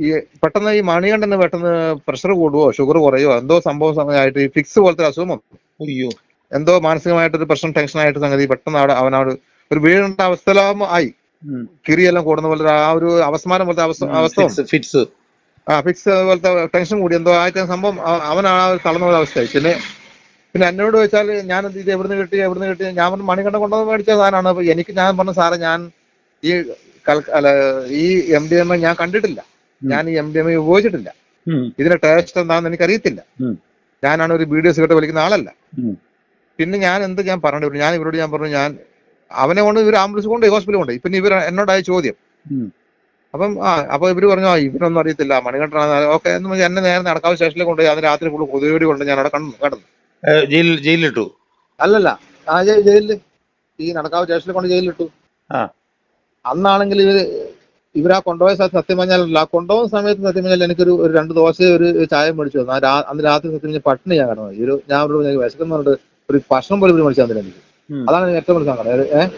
ഈ പെട്ടെന്ന് ഈ മണികണ്ഠന് പെട്ടെന്ന് പ്രഷർ കൂടുവോ? ഷുഗർ കുറയോ എന്തോ സംഭവം ആയിട്ട് ഈ ഫിക്സ് പോലത്തെ അസുഖം വന്നു. അയ്യോ. എന്തോ മാനസികമായിട്ടൊരു പ്രശ്നം ടെൻഷനായിട്ട് സംഗതി പെട്ടെന്ന് അവിടെ അവനവിടെ ഒരു വീഴേണ്ട അവസ്ഥയിലാകുമ്പോ ആയി. കിറിയെല്ലാം കിരിയെല്ലാം കൂടുന്ന പോലെ ആ ഒരു അവസ്മാനം പോലത്തെ അവസ്ഥ ഫിക്സ് ആ ഫിക്സ് പോലത്തെ ടെൻഷൻ കൂടി. എന്തോ ആയിട്ട് സംഭവം അവനാണ് അവൻ ആ ഒരു തളർന്ന പോലെ അവസ്ഥയായി. പിന്നെ പിന്നെ എന്നോട് ചോദിച്ചാൽ ഞാൻ ഇത് എവിടുന്ന് കിട്ടി? എവിടുന്ന് കിട്ടി? ഞാൻ പറഞ്ഞു മണികണ്ഠ കൊണ്ടുവന്ന് മേടിച്ച സാധനമാണ്. അപ്പൊ എനിക്ക് ഞാൻ പറഞ്ഞു സാറേ ഞാൻ ഈ അല്ല ഈ എം ഡി എം ഞാൻ കണ്ടിട്ടില്ല. ഞാൻ ഈ എം ഡി എം ഉപയോഗിച്ചിട്ടില്ല. ഇതിന്റെ ടേസ്റ്റ് എന്താണെന്ന് എനിക്ക് അറിയത്തില്ല ഉം. ഞാനാണ് ഒരു വീഡിയോസ് കേട്ട് വലിക്കുന്ന ആളല്ല. പിന്നെ ഞാൻ എന്ത് ഞാൻ പറഞ്ഞു ഞാൻ ഇവരോട് ഞാൻ പറഞ്ഞു ഞാൻ അവനെ കൊണ്ട് ഇവർ ആംബുലൻസ് കൊണ്ട് ഹോസ്പിറ്റലിൽ കൊണ്ട് പിന്നെ ഇവർ എന്നോടായ ചോദ്യം. അപ്പം ആ അപ്പൊ ഇവർ പറഞ്ഞു ആ ഇവരൊന്നും അറിയത്തില്ല മണികണ്ഠനാണ് ഓക്കെ എന്ന് പറഞ്ഞ് എന്നെ നേരെ നടക്കാവ് സ്റ്റേഷനിൽ കൊണ്ടുപോയി അന്ന് രാത്രി ഫുള്ള് കൊതുകോടി കൊണ്ട് ഞാൻ അവിടെ കണ്ടു കടന്നു. ജയിലിൽ ജയിലിലിട്ടു? അല്ലല്ല. ആ ജയിലിൽ ജയിലിൽ. ഈ നടക്കാവ് സ്റ്റേഷനിൽ കൊണ്ട് ജയിലിലിട്ടു. ആ. അന്നാണെങ്കിൽ ഇവർ ഇവരാ കൊണ്ടുപോയ സ്ഥലത്ത് സത്യം പറഞ്ഞാലല്ല ആ കൊണ്ടുപോകുന്ന സമയത്ത് സത്യം പറഞ്ഞാൽ എനിക്കൊരു ഒരു രണ്ട് ദോശ ഒരു ചായ മേടിച്ചു തന്നു. അന്ന് രാത്രി സത്യം പറഞ്ഞാൽ പട്ടിണി ഞാൻ കിടന്നത് ഈ ഒരു ഞാൻ വിശക്കുന്നുണ്ട്. ഒരു ഭക്ഷണം പോലും ഒരു മനുഷ്യൻ തന്നില്ല അതാണ് ഏറ്റവും വലിയ ഏഹ്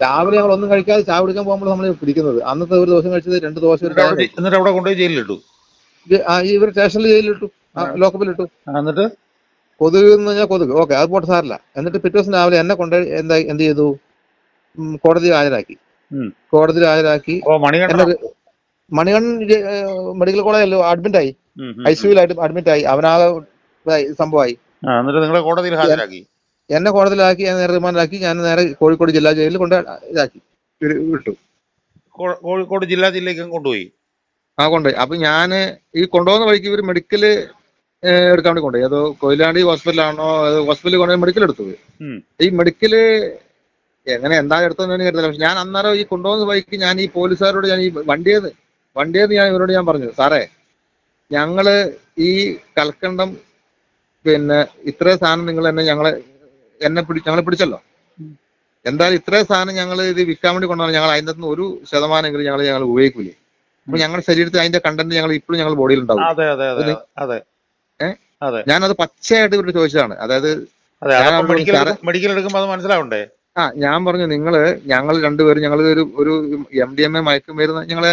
രാവിലെ നമ്മൾ ഒന്നും കഴിക്കാതെ ചായ കുടിക്കാൻ പോകുമ്പോൾ നമ്മൾ പിടിക്കുന്നത് അന്നത്തെ ഒരു ദിവസം കഴിച്ചത് രണ്ട് ദോശ ഒരു എന്നിട്ട് അവിടെ കൊണ്ടുപോയി ജയിലിലിട്ടു? ഇവർ സ്റ്റേഷനിൽ ജയിലിലിട്ടു. ലോക്കപ്പിലിട്ടു. എന്നിട്ട്? കൊതുക് എന്ന് പറഞ്ഞാൽ കൊതുക്. ഓക്കെ അത് പോട്ടെ സാറില്ല എന്നിട്ട് പിറ്റേ ദിവസം രാവിലെ എന്നെ കൊണ്ട് എന്താ എന്ത് ചെയ്തു? കോടതി ഹാജരാക്കി. കോടതി ഹാജരാക്കി. മണികണ്ഠൻ മെഡിക്കൽ കോളേജല്ലോ അഡ്മിറ്റ് ആയി. ഐ സിയുലായിട്ട് അഡ്മിറ്റ് ആയി. അവനാകെ സംഭവമായി. എന്നിട്ട് നിങ്ങളെ കോടതിയിൽ ഹാജരാക്കി? എന്നെ കോടതിയിലാക്കി ഞാൻ നേരെ റിമാൻഡിലാക്കി ഞാൻ നേരെ കോഴിക്കോട് ജില്ലാ ജയിലിൽ കൊണ്ട് ഇതാക്കി വിട്ടു. കോഴിക്കോട് ജില്ലാ ജില്ലേക്കും കൊണ്ടുപോയി? ആ കൊണ്ടുപോയി. അപ്പൊ ഞാൻ ഈ കൊണ്ടുപോകുന്ന വഴിക്ക് ഇവർ മെഡിക്കൽ എടുക്കാൻ വേണ്ടി കൊണ്ടുപോയി. അതോ കൊയിലാണ്ടി ഹോസ്പിറ്റലാണോ ഹോസ്പിറ്റലിൽ കൊണ്ടുപോയി മെഡിക്കൽ എടുത്തു ഈ മെഡിക്കൽ എങ്ങനെ എന്താ എടുത്തതെന്ന് എനിക്ക് അറിയത്തില്ല. പക്ഷെ ഞാൻ അന്നേരം ഈ കൊണ്ടുപോകുന്ന വഴിക്ക് ഞാൻ ഈ പോലീസുകാരോട് ഞാൻ ഈ വണ്ടിയത് വണ്ടിയത് ഞാൻ ഇവരോട് ഞാൻ പറഞ്ഞു സാറേ ഞങ്ങൾ ഈ കൽക്കണ്ടം പിന്നെ ഇത്രയും സാധനം നിങ്ങൾ എന്നെ ഞങ്ങളെ എന്നെ പിടി ഞങ്ങളെ പിടിച്ചല്ലോ. എന്തായാലും ഇത്രയും സാധനം ഞങ്ങൾ ഇത് വിൽക്കാൻ വേണ്ടി കൊണ്ടുവന്നാൽ ഞങ്ങൾ അതിന്റെ നിന്ന് ഒരു ശതമാനമെങ്കിലും ഞങ്ങൾ ഞങ്ങൾ ഉപയോഗിക്കില്ലേ അപ്പൊ ഞങ്ങളുടെ ശരീരത്തിൽ അതിന്റെ കണ്ടന്റ് ഞങ്ങൾ ഇപ്പോഴും ഞങ്ങൾ ബോഡിയിൽ ഉണ്ടാവും. ഞാനത് പച്ചയായിട്ട് ഇവരോട് ചോദിച്ചതാണ്. അതായത് മെഡിക്കൽ എടുക്കുമ്പോൾ അത് മനസ്സിലാവണ്ടേ? ആ ഞാൻ പറഞ്ഞു നിങ്ങൾ ഞങ്ങൾ രണ്ടുപേരും ഞങ്ങൾ ഒരു ഒരു എം ഡി എം എ മയക്കും വരുന്ന ഞങ്ങൾ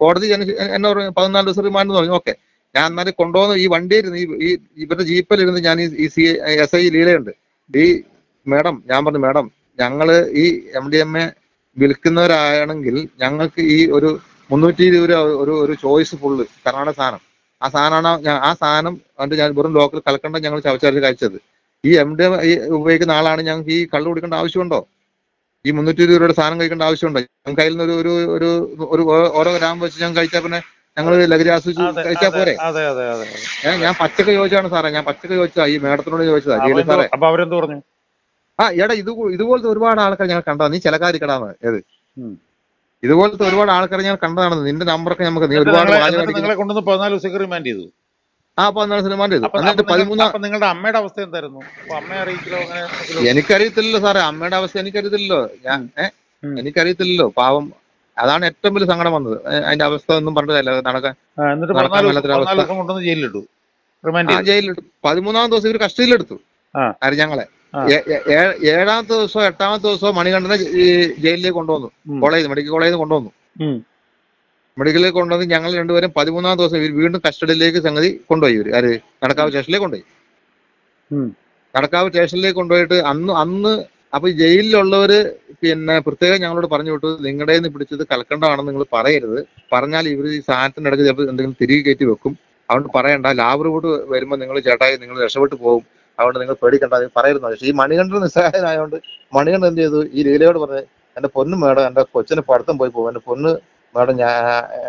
കോടതി എന്നെ പറഞ്ഞു പതിനാല് ദിവസം റിമാൻഡ് പറഞ്ഞു. ഓക്കെ ഞാൻ എന്നാലും കൊണ്ടുപോകുന്ന ഈ വണ്ടിയിരുന്ന് ഈ ഇവരുടെ ജീപ്പിലിരുന്ന് ഞാൻ ഈ- സി എസ് ഐ ലീലയുണ്ട്. ഈ മാഡം ഞാൻ പറഞ്ഞു മാഡം ഞങ്ങൾ ഈ എം ഡി എം എ വിൽക്കുന്നവരാണെങ്കിൽ ഞങ്ങൾക്ക് ഈ ഒരു മുന്നൂറ്റി ഇരുപത് രൂപ ഒരു ഒരു ചോയ്സ് ഫുള്ള് കർണാടക സാധനം. ആ സാധനമാണ് ആ സാധനം എന്നിട്ട് ഞാൻ വെറും ലോക്കൽ കലക്കണ്ട ഞങ്ങൾ ചവച്ചാരി കഴിച്ചത്. ഈ എം ഡി ഈ ഉപയോഗിക്കുന്ന ആളാണ് ഞങ്ങൾക്ക് ഈ കള്ള് കുടിക്കേണ്ട ആവശ്യമുണ്ടോ? ഈ മുന്നൂറ്റി ഇരുപത് രൂപയുടെ സാധനം കഴിക്കേണ്ട ആവശ്യമുണ്ടോ? ഞങ്ങൾക്ക് കയ്യിൽ നിന്ന് ഒരു ഒരു ഒരു ഓരോ ഗ്രാം വെച്ച് ഞങ്ങൾ കഴിച്ചാൽ പിന്നെ ഞങ്ങൾ ലഹരി ആസ്വദിച്ച് കഴിച്ചാൽ പോരെ? അതെ അതെ അതെ. ഞാൻ പച്ചക്ക് ചോദിച്ചാണ് സാറേ ഞാൻ പച്ചക്ക് ചോദിച്ചതാ ഈ മേഡത്തിനോട് ചോദിച്ചതാ ജയിലിൽ സാറേ. അപ്പൊ അവരെന്ത് പറഞ്ഞു? ആ എടാ ഇത് ഇതുപോലത്തെ ഒരുപാട് ആൾക്കാർ ഞങ്ങൾ കണ്ടതാ. നീ ചിലക്കാരിക്കടാന്ന് ഏത്. ഇതുപോലത്തെ ഒരുപാട് ആൾക്കാർ ഞങ്ങൾ കണ്ടതാണ് നിന്റെ നമ്പറൊക്കെ നമുക്ക് നീ ഒരുപാട് നിങ്ങളെ- കൊണ്ടുവന്ന് പതിനാല് ദിവസം റിമാൻഡ് ചെയ്തു. ആ പതിനാല് സിനിമ ചെയ്തു. അപ്പൊ എന്നിട്ട് പതിമൂന്നാം നിങ്ങളുടെ അമ്മയുടെ അവസ്ഥ എന്തായിരുന്നു? അപ്പൊ അമ്മയെ അറിയിക്കലോ അങ്ങനെ? എനിക്കറിയത്തില്ലല്ലോ സാറേ അമ്മയുടെ അവസ്ഥ എനിക്കറിയത്തില്ലല്ലോ. ഞാൻ. എനിക്കറിയത്തില്ലല്ലോ. പാവം അതാണ് ഏറ്റവും വലിയ സങ്കടം വന്നത്. അതിന്റെ അവസ്ഥ ഒന്നും പറഞ്ഞതല്ല നടക്കാൻ ജയിലിലിട്ടു. പതിമൂന്നാം ദിവസം ഇവർ കസ്റ്റഡിയിലെടുത്തു. ആര് ഞങ്ങളെ. ഏഴാമത്തെ ദിവസോ എട്ടാമത്തെ ദിവസോ മണികണ്ഠനെ ജയിലിലേക്ക് കൊണ്ടുവന്നു. കോളേജ് മെഡിക്കൽ കോളേജിൽ കൊണ്ടുവന്നു. മെഡിക്കലിലേക്ക് മെഡിക്കലിൽ കൊണ്ടുവന്ന് ഞങ്ങൾ രണ്ടുപേരും പതിമൂന്നാം ദിവസം ഇവർ വീണ്ടും കസ്റ്റഡിയിലേക്ക് സംഗതി കൊണ്ടുപോയി ഇവർ. ആര്? നടക്കാവ് സ്റ്റേഷനിലേക്ക് കൊണ്ടുപോയി. നടക്കാവ് സ്റ്റേഷനിലേക്ക് കൊണ്ടുപോയിട്ട് അന്ന് അന്ന് അപ്പൊ ജയിലിലുള്ളവര് പിന്നെ പ്രത്യേകം ഞങ്ങളോട് പറഞ്ഞു വിട്ടു നിങ്ങളുടെ നിന്ന് പിടിച്ചത് കൽക്കണ്ടമാണെന്ന് നിങ്ങൾ പറയരുത്. പറഞ്ഞാൽ ഇവർ ഈ സാധനത്തിന്റെ ഇടയ്ക്ക് ചിലപ്പോൾ എന്തെങ്കിലും തിരികെ കയറ്റി വെക്കും. അതുകൊണ്ട് പറയണ്ട ലാബ് റിപ്പോർട്ട് വരുമ്പോൾ നിങ്ങൾ ചേട്ടായി നിങ്ങൾ രക്ഷപ്പെട്ടു പോകും. അതുകൊണ്ട് നിങ്ങൾ പേടിക്കണ്ട അത് പറയുന്നു പക്ഷേ ഈ മണികണ്ഠൻ നിസ്സഹായനായതുകൊണ്ട് മണികണ്ഠൻ എന്ത് ചെയ്തു? ഈ ലീലയോട് പറഞ്ഞു എന്റെ പൊന്ന് മേഡം എന്റെ കൊച്ചിന് പഠിത്തം പോയി പോകും. എന്റെ പൊന്ന് മേഡം ഞാൻ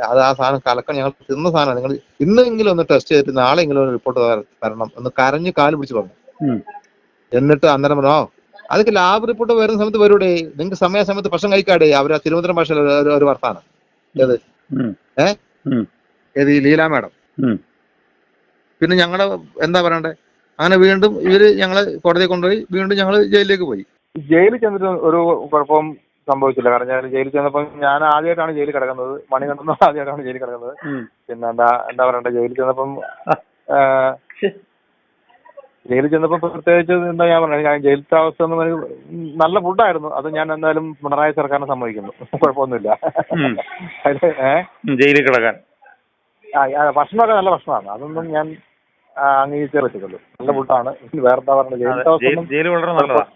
അത് ആ സാധനം കലക്കണം ഞങ്ങൾ തിന്ന സാധനം നിങ്ങൾ ഇന്നെങ്കിലും ഒന്ന് ടെസ്റ്റ് ചെയ്തിട്ട് നാളെങ്കിലും ഒരു റിപ്പോർട്ട് തരണം. ഒന്ന് കരഞ്ഞ് കാൽ പിടിച്ച് പറഞ്ഞു. എന്നിട്ട് അന്നേരം പറഞ്ഞോ അതൊക്കെ ലാബ് റിപ്പോർട്ട് വരുന്ന സമയത്ത് വരൂടെ? നിങ്ങൾക്ക് സമയാസമയത്ത് ഭക്ഷണം കഴിക്കാടേ അവർ ആ തിരുവനന്തപുരം ഭാഷയിൽ ഒരു- വർത്താണ് ഏത്? ഉം. ഏത്? ഈ ലീല മാഡം. പിന്നെ ഞങ്ങളെ എന്താ പറയണ്ടേ? അങ്ങനെ വീണ്ടും ഇവർ ഞങ്ങളെ കോടതിയിൽ കൊണ്ടുപോയി വീണ്ടും ഞങ്ങൾ ജയിലിലേക്ക് പോയി. ജയിലിൽ ചെന്നിട്ട് ഒരു കുഴപ്പവും സംഭവിച്ചില്ല. കാരണം ഞാൻ ജയിലിൽ ചെന്നപ്പോൾ ഞാൻ ആദ്യമായിട്ടാണ് ജയിലിൽ കിടക്കുന്നത്. മണി മണികണ്ഠനും ആദ്യമായിട്ടാണ് ജയിലിൽ കിടക്കുന്നത്. പിന്നെ എന്താ എന്താ പറയണ്ടേ? ജയിലിൽ ചെന്നപ്പം ജയിലിൽ ചെന്നപ്പോൾ പ്രത്യേകിച്ച് എന്താ ഞാൻ പറഞ്ഞത്? ഞാൻ ജയിലത്തെ അവസ്ഥ എന്ന് പറയുന്നത് നല്ല ഫുഡായിരുന്നു. അത് ഞാൻ എന്തായാലും പിണറായി സർക്കാരിനെ സമ്മതിക്കുന്നു. കുഴപ്പമൊന്നുമില്ല. ജയിലിൽ കിടക്കാൻ. ഭക്ഷണമൊക്കെ നല്ല ഭക്ഷണമാണ്. അതൊന്നും ഞാൻ അംഗീകരിച്ചേ പറ്റുള്ളൂ നല്ല ഫുഡാണ്. വേറെ എന്താ പറഞ്ഞത്? ജയിൽ ഒന്നും ജയിൽ വളരെ നല്ലതാണ്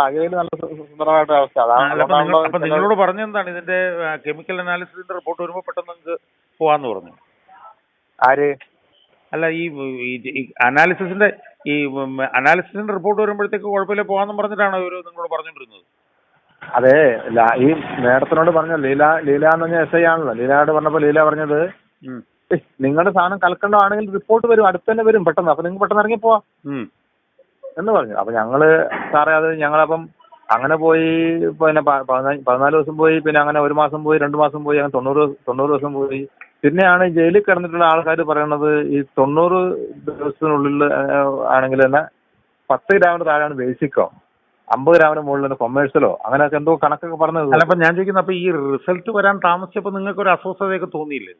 ആ ജയിൽ നല്ല സുന്ദരമായിട്ട് അവസ്ഥ. അതാണ് നിങ്ങളോട് പറഞ്ഞെന്താണ് ഇതിന്റെ കെമിക്കൽ അനാലിസിസിന്റെ റിപ്പോർട്ട് വരുമ്പോൾ പെട്ടെന്ന് നിങ്ങൾക്ക് പോവാന്ന് പറഞ്ഞു? ആര്? അല്ല ഈ അനാലിസിസിന്റെ ഈ അനാലിസിസിന്റെ റിപ്പോർട്ട് വരുമ്പോഴത്തേക്ക് കുഴപ്പമില്ല പോകാന്ന് പറഞ്ഞിട്ടാണ് ഇവർ നിങ്ങളോട് പറഞ്ഞോണ്ടിരുന്നത് അതെ ഈ മേഡത്തിനോട് പറഞ്ഞ ലീല ലീല എന്ന് പറഞ്ഞ എസ് ഐ ആണല്ലോ. ലീലയോട് പറഞ്ഞപ്പോ ലീല പറഞ്ഞത്. നിങ്ങളുടെ സാധനം കലക്കണ്ടമാണെങ്കിൽ റിപ്പോർട്ട് വരും അടുത്ത് തന്നെ വരും പെട്ടെന്ന്. അപ്പൊ നിങ്ങൾ പെട്ടെന്ന് ഇറങ്ങി പോവാ. എന്ന് പറഞ്ഞു. അപ്പൊ ഞങ്ങൾ സാറേ അത് ഞങ്ങളപ്പം അങ്ങനെ പോയി പിന്നെ പതിനാല് ദിവസം പോയി പിന്നെ അങ്ങനെ ഒരു മാസം പോയി രണ്ടു മാസം പോയി അങ്ങനെ തൊണ്ണൂറ് തൊണ്ണൂറ് ദിവസം പോയി. പിന്നെയാണ് ഈ ജയിലിൽ കിടന്നിട്ടുള്ള ആൾക്കാർ പറയുന്നത് ഈ തൊണ്ണൂറ് ദിവസത്തിനുള്ളിൽ ആണെങ്കിൽ തന്നെ പത്ത് ഗ്രാമിന് താഴെയാണ് ബേസിക്കോ അമ്പത് ഗ്രാമിന് മുകളിൽ കൊമേഴ്സ്യലോ അങ്ങനെയൊക്കെ എന്തോ കണക്കൊക്കെ പറഞ്ഞത്. അല്ല അപ്പൊ ഞാൻ ചോദിക്കുന്നത് അപ്പൊ ഈ റിസൾട്ട് വരാൻ താമസിച്ചപ്പോൾ നിങ്ങൾക്ക് ഒരു അസ്വസ്ഥതയൊക്കെ തോന്നിയില്ലേ?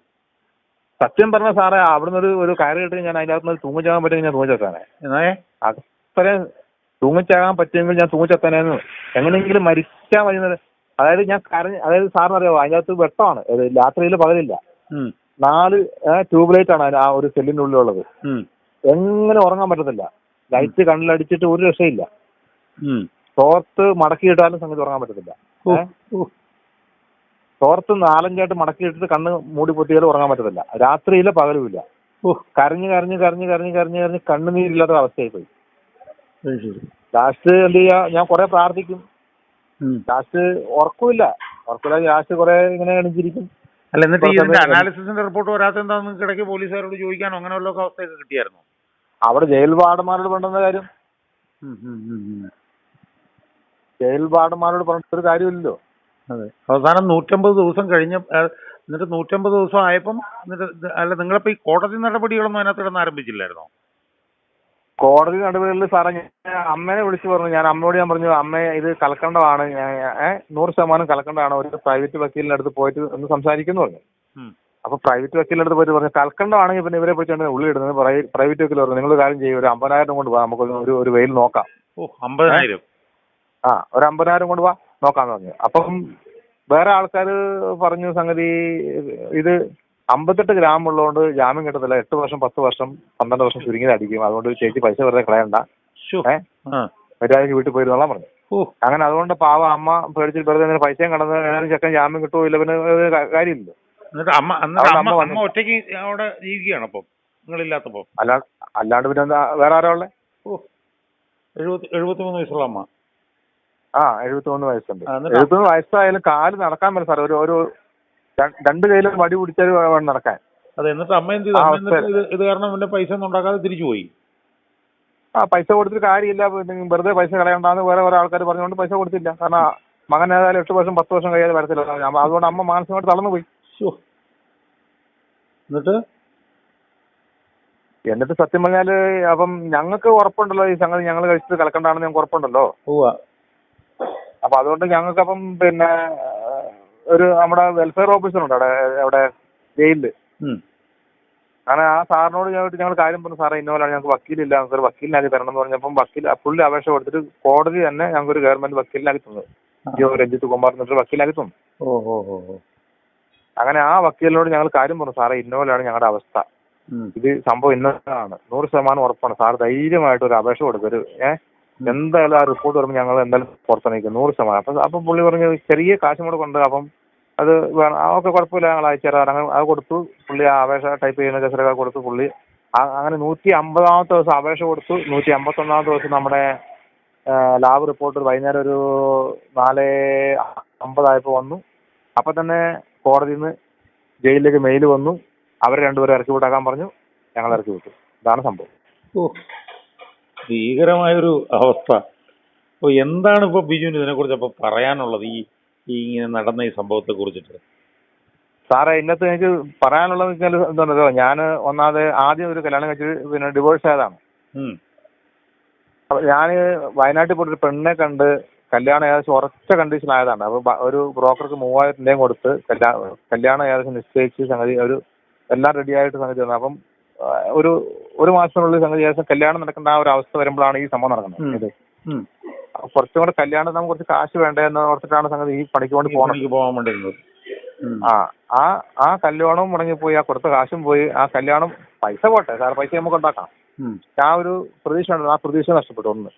സത്യം പറഞ്ഞ സാറേ അവിടുന്ന് ഒരു ഒരു കയറി കിട്ടി ഞാൻ അതിനകത്ത് നിന്ന് തൂങ്ങിച്ചാകാൻ പറ്റുമെങ്കിൽ ഞാൻ തൂങ്ങിച്ചെത്താനെ. എന്നാ? അത്രയും തൂങ്ങിച്ചാകാൻ പറ്റുമെങ്കിൽ ഞാൻ തൂങ്ങിച്ചെത്താനായിരുന്നു. എങ്ങനെയെങ്കിലും മരിക്കാൻ വരുന്നത് അതായത് ഞാൻ കരഞ്ഞ് അതായത് സാറിന് അറിയാമോ അതിനകത്ത് വെട്ടമാണ്. രാത്രിയിൽ പകലില്ല. നാല് ട്യൂബ് ലൈറ്റ് ആണ് ആ ഒരു ഉം. എങ്ങനെ ഉറങ്ങാൻ പറ്റത്തില്ല. ലൈറ്റ് കണ്ണിലടിച്ചിട്ട് ഒരു രക്ഷയില്ല. മടക്കി മടക്കിയിട്ടാലും സംഗതി ഉറങ്ങാൻ പറ്റത്തില്ല. തോർത്ത് നാലഞ്ചായിട്ട് മടക്കിയിട്ടിട്ട് കണ്ണ് മൂടി പൊത്തിയാലും ഉറങ്ങാൻ പറ്റത്തില്ല. രാത്രിയില്ല പകലുമില്ല കരഞ്ഞു കരഞ്ഞു കരഞ്ഞു കരഞ്ഞു കരഞ്ഞു കരഞ്ഞ് കണ്ണുനീരില്ലാത്ത അവസ്ഥയായി പോയി. ലാസ്റ്റ് എന്ത് ചെയ്യാ ഞാൻ കുറെ പ്രാർത്ഥിക്കും. ലാസ്റ്റ് ഉറക്കമില്ല ഉറക്കമില്ല ലാസ്റ്റ് കുറെ ഇങ്ങനെ എണിച്ചിരിക്കും. അല്ല എന്നിട്ട് ഈ ഇതിന്റെ അനാലിസിന്റെ അനാലിസിസിന്റെ റിപ്പോർട്ട് വരാത്ത എന്താ നിങ്ങൾക്ക് ഇടയ്ക്ക് പോലീസുകാരോട് ചോദിക്കാനോ? അങ്ങനെ വല്ല അവസ്ഥയൊക്കെ കിട്ടിയായിരുന്നു? അവിടെ ജയിൽ വാർഡന്മാരോട് പറഞ്ഞ കാര്യം ജയിൽ വാർഡന്മാരോട് പറഞ്ഞിട്ടൊരു കാര്യമില്ലല്ലോ. അതെ. അവസാനം നൂറ്റമ്പത് ദിവസം കഴിഞ്ഞ എന്നിട്ട് നൂറ്റമ്പത് ദിവസം ആയപ്പം എന്നിട്ട് അല്ല നിങ്ങളിപ്പോ ഈ കോടതി നടപടികളൊന്നും അതിനകത്ത് കിടന്ന് ആരംഭിച്ചില്ലായിരുന്നോ? കോടതി നടപടികളിൽ സാറേ ഞാൻ അമ്മേനെ വിളിച്ചു പറഞ്ഞു. ഞാൻ അമ്മയോട് ഞാൻ പറഞ്ഞു അമ്മ ഇത് കലക്കണ്ടമാണ് ഏ നൂറ് ശതമാനം കലക്കണ്ടമാണ് ഒരു പ്രൈവറ്റ് വക്കീലിന്റെ അടുത്ത് പോയിട്ട് ഒന്ന് സംസാരിക്കുന്നു പറഞ്ഞു. അപ്പൊ പ്രൈവറ്റ് വക്കീലിന്റെ അടുത്ത് പോയിട്ട് പറഞ്ഞു കലക്കണ്ടമാണെങ്കിൽ പിന്നെ ഇവരെ പോയിട്ട് ഉള്ളി ഇടുന്നത്. പ്രൈവറ്റ് വക്കീൽ പറഞ്ഞു നിങ്ങൾ കാര്യം ചെയ്യും ഒരു അമ്പതിനായിരം കൊണ്ട് പോവാം നമുക്ക് ഒരു ഒരു വെയിൽ നോക്കാം. ഓ അമ്പതിനായിരം? ആ ഒരു അമ്പതിനായിരം കൊണ്ട് വാ നോക്കാന്ന് പറഞ്ഞു. അപ്പം വേറെ ആൾക്കാർ പറഞ്ഞു സംഗതി ഇത് അമ്പത്തെട്ട് ഗ്രാം ഉള്ളതുകൊണ്ട് ജാമ്യം കിട്ടത്തില്ല. എട്ട് വർഷം പത്ത് വർഷം പന്ത്രണ്ട് വർഷം ചുരുങ്ങിയത് അടിക്കും. അതുകൊണ്ട് ചേച്ചി പൈസ വെറുതെ കളയണ്ട. ശ്ശോ. ഏ? ആ. മര്യാദയ്ക്ക് വീട്ടിൽ പോയിരുന്നോളാം പറഞ്ഞു. അങ്ങനെ അതുകൊണ്ട് പാവ അമ്മ പേടിച്ചിട്ട് വെറുതെ പൈസയും കടന്ന് ഏതായാലും ചെക്കൻ ജാമ്യം കിട്ടുമോ ഇല്ല പിന്നെ കാര്യമില്ല അമ്മ അമ്മ അമ്മ അമ്മ ഒറ്റയ്ക്ക് അവിടെ ജീവിക്കുകയാണ് അപ്പം? നിങ്ങളില്ലാത്തപ്പോ? അല്ലാ അല്ലാണ്ട് പിന്നെ എന്താ വേറെ ആരാ ഉള്ളേ? എഴുപത്തിമൂന്ന് വയസ്സുള്ള അമ്മ. ആ എഴുപത്തിമൂന്ന് വയസ്സുണ്ട്. എഴുപത്തിമൂന്ന് വയസ്സായാലും കാൽ നടക്കാൻ പറ്റും സാർ ഒരു ഒരു രണ്ട് കയ്യിലും വടി പിടിച്ചാൽ വേണം നടക്കാൻ. അതെ എന്നിട്ട് അമ്മ എന്ത് ചെയ്തു? ആ, അമ്മ എന്നിട്ട് ഇത് ഇത് കാരണം പിന്നെ പൈസ ഒന്നും ഉണ്ടാക്കാതെ തിരിച്ചു പോയി. ആ പൈസ കൊടുത്തിട്ട് കാര്യമില്ല. പിന്നെ വെറുതെ പൈസ കളയണ്ടാന്ന് വേറെ വേറെ ആൾക്കാർ പറഞ്ഞുകൊണ്ട് പൈസ കൊടുത്തില്ല. കാരണം മകൻ ഏതായാലും എട്ട് വർഷം പത്ത് വർഷം കഴിയാതെ വരത്തില്ല. അതുകൊണ്ട് അമ്മ മാനസികമായിട്ട് തളർന്നു പോയി എന്നിട്ട്? എന്നിട്ട് സത്യം പറഞ്ഞാൽ അപ്പം ഞങ്ങൾക്ക് ഉറപ്പുണ്ടല്ലോ ഈ സംഗതി ഞങ്ങൾ കഴിച്ചിട്ട് കലക്കണ്ടാണെന്ന് ഞങ്ങൾക്ക് ഉറപ്പുണ്ടല്ലോ. അപ്പൊ അതുകൊണ്ട് ഞങ്ങൾക്ക് അപ്പം പിന്നെ ഒരു നമ്മുടെ വെൽഫെയർ ഓഫീസറുണ്ട് അവിടെ അവിടെ ജയിലിൽ കാരണം അങ്ങനെ ആ സാറിനോട് ഞാൻ ഞങ്ങൾ കാര്യം പറഞ്ഞു സാറേ ഇന്നോലാണ് ഞങ്ങൾക്ക് വക്കീലില്ല സർ വക്കീലിനാക്കി തരണം എന്ന് പറഞ്ഞപ്പം വക്കീൽ പുള്ളി അപേക്ഷ കൊടുത്തിട്ട് കോടതി തന്നെ ഞങ്ങൾക്ക് ഒരു ഗവൺമെന്റ് വക്കീലിനാക്കി തന്നു. ജോ രഞ്ജിത്ത് കുമാർ എന്നിട്ട് വക്കീലാക്കി തന്നു. അങ്ങനെ ആ വക്കീലിനോട് ഞങ്ങൾ കാര്യം പറഞ്ഞു സാറേ ഇന്നോലാണ് ഞങ്ങളുടെ അവസ്ഥ. ഇത് സംഭവം ഇന്നതാണ് നൂറ് ശതമാനം ഉറപ്പാണ്. സാർ ധൈര്യമായിട്ട് ഒരു അപേക്ഷ കൊടുക്കരുത് ഏഹ് എന്തായാലും ആ റിപ്പോർട്ട് വരുമ്പോൾ ഞങ്ങൾ എന്തായാലും പുറത്തിറങ്ങിക്കും. നൂറ് ശതമാനം. അപ്പം അപ്പം പുള്ളി പറഞ്ഞു ചെറിയ കാശും കൂടെ കൊണ്ട് അപ്പം അത് വേണം. ആ, ഒക്കെ കുഴപ്പമില്ല. ഞങ്ങൾ അയച്ചു തരാം. അങ്ങനെ അത് കൊടുത്തു. പുള്ളി ആ അപേക്ഷ ടൈപ്പ് ചെയ്യുന്ന കസരൊക്കെ കൊടുത്തു. പുള്ളി അങ്ങനെ നൂറ്റി അമ്പതാമത്തെ ദിവസം അപേക്ഷ കൊടുത്തു. നൂറ്റി അമ്പത്തൊന്നാമത്തെ ദിവസം നമ്മുടെ ലാബ് റിപ്പോർട്ട് വൈകുന്നേരം ഒരു നാല് അമ്പതായപ്പോൾ വന്നു. അപ്പം തന്നെ കോടതിയിൽ നിന്ന് ജയിലിലേക്ക് മെയിൽ വന്നു. അവരെ രണ്ടുപേരും ഇറക്കി വിട്ടാക്കാൻ പറഞ്ഞു. ഞങ്ങൾ ഇറക്കി വിട്ടു. ഇതാണ് സംഭവം. ഭീകരമായൊരു അവസ്ഥ. അപ്പോൾ എന്താണ് ഇപ്പൊ ബിജുവിന് ഇതിനെക്കുറിച്ച് അപ്പോൾ അപ്പൊ പറയാനുള്ളത്? ഈ ഈ ഇങ്ങനെ നടന്ന ഈ സംഭവത്തെ കുറിച്ചിട്ട്. സാറേ ഇന്നത്തെ എനിക്ക് പറയാനുള്ളത് വെച്ചാൽ ഞാൻ ഒന്നാമത് ആദ്യം ഒരു കല്യാണം കഴിച്ച് പിന്നെ ഡിവോഴ്സ് ആയതാണ്. ഞാൻ വയനാട്ടിൽ പോയിട്ട് ഒരു പെണ്ണിനെ കണ്ട് കല്യാണം ഏകദേശം ഉറച്ച കണ്ടീഷനായതാണ് അപ്പൊ ഒരു ബ്രോക്കർക്ക് മൂവായിരം രൂപയും കൊടുത്ത് കല്യാണം കല്യാണം ഏകദേശം നിശ്ചയിച്ച് സംഗതി ഒരു എല്ലാം റെഡി ആയിട്ട് സംഗതി വന്നു. അപ്പം ഒരു ഒരു മാസത്തിനുള്ളിൽ സംഗതി ശേഷം കല്യാണം നടക്കേണ്ട ആ ഒരു അവസ്ഥ വരുമ്പോഴാണ് ഈ സംഭവം നടക്കുന്നത്. ഇത് കുറച്ചും കൂടെ കല്യാണം നമുക്ക് കുറച്ച് കാശ് വേണ്ടേ എന്ന് ഓർത്തിട്ടാണ് സംഗതി ഈ പണിക്ക് കൊണ്ട് പോകണം. ആ ആ ആ കല്യാണവും മുടങ്ങിപ്പോയി ആ കൊടുത്ത കാശും പോയി ആ കല്യാണം പൈസ പോട്ടെ സാർ പൈസ നമുക്ക് ഉണ്ടാക്കാം. ആ ഒരു പ്രതീക്ഷ ഉണ്ടായിരുന്നു ആ പ്രതീക്ഷ നഷ്ടപ്പെട്ടു ഒന്ന്.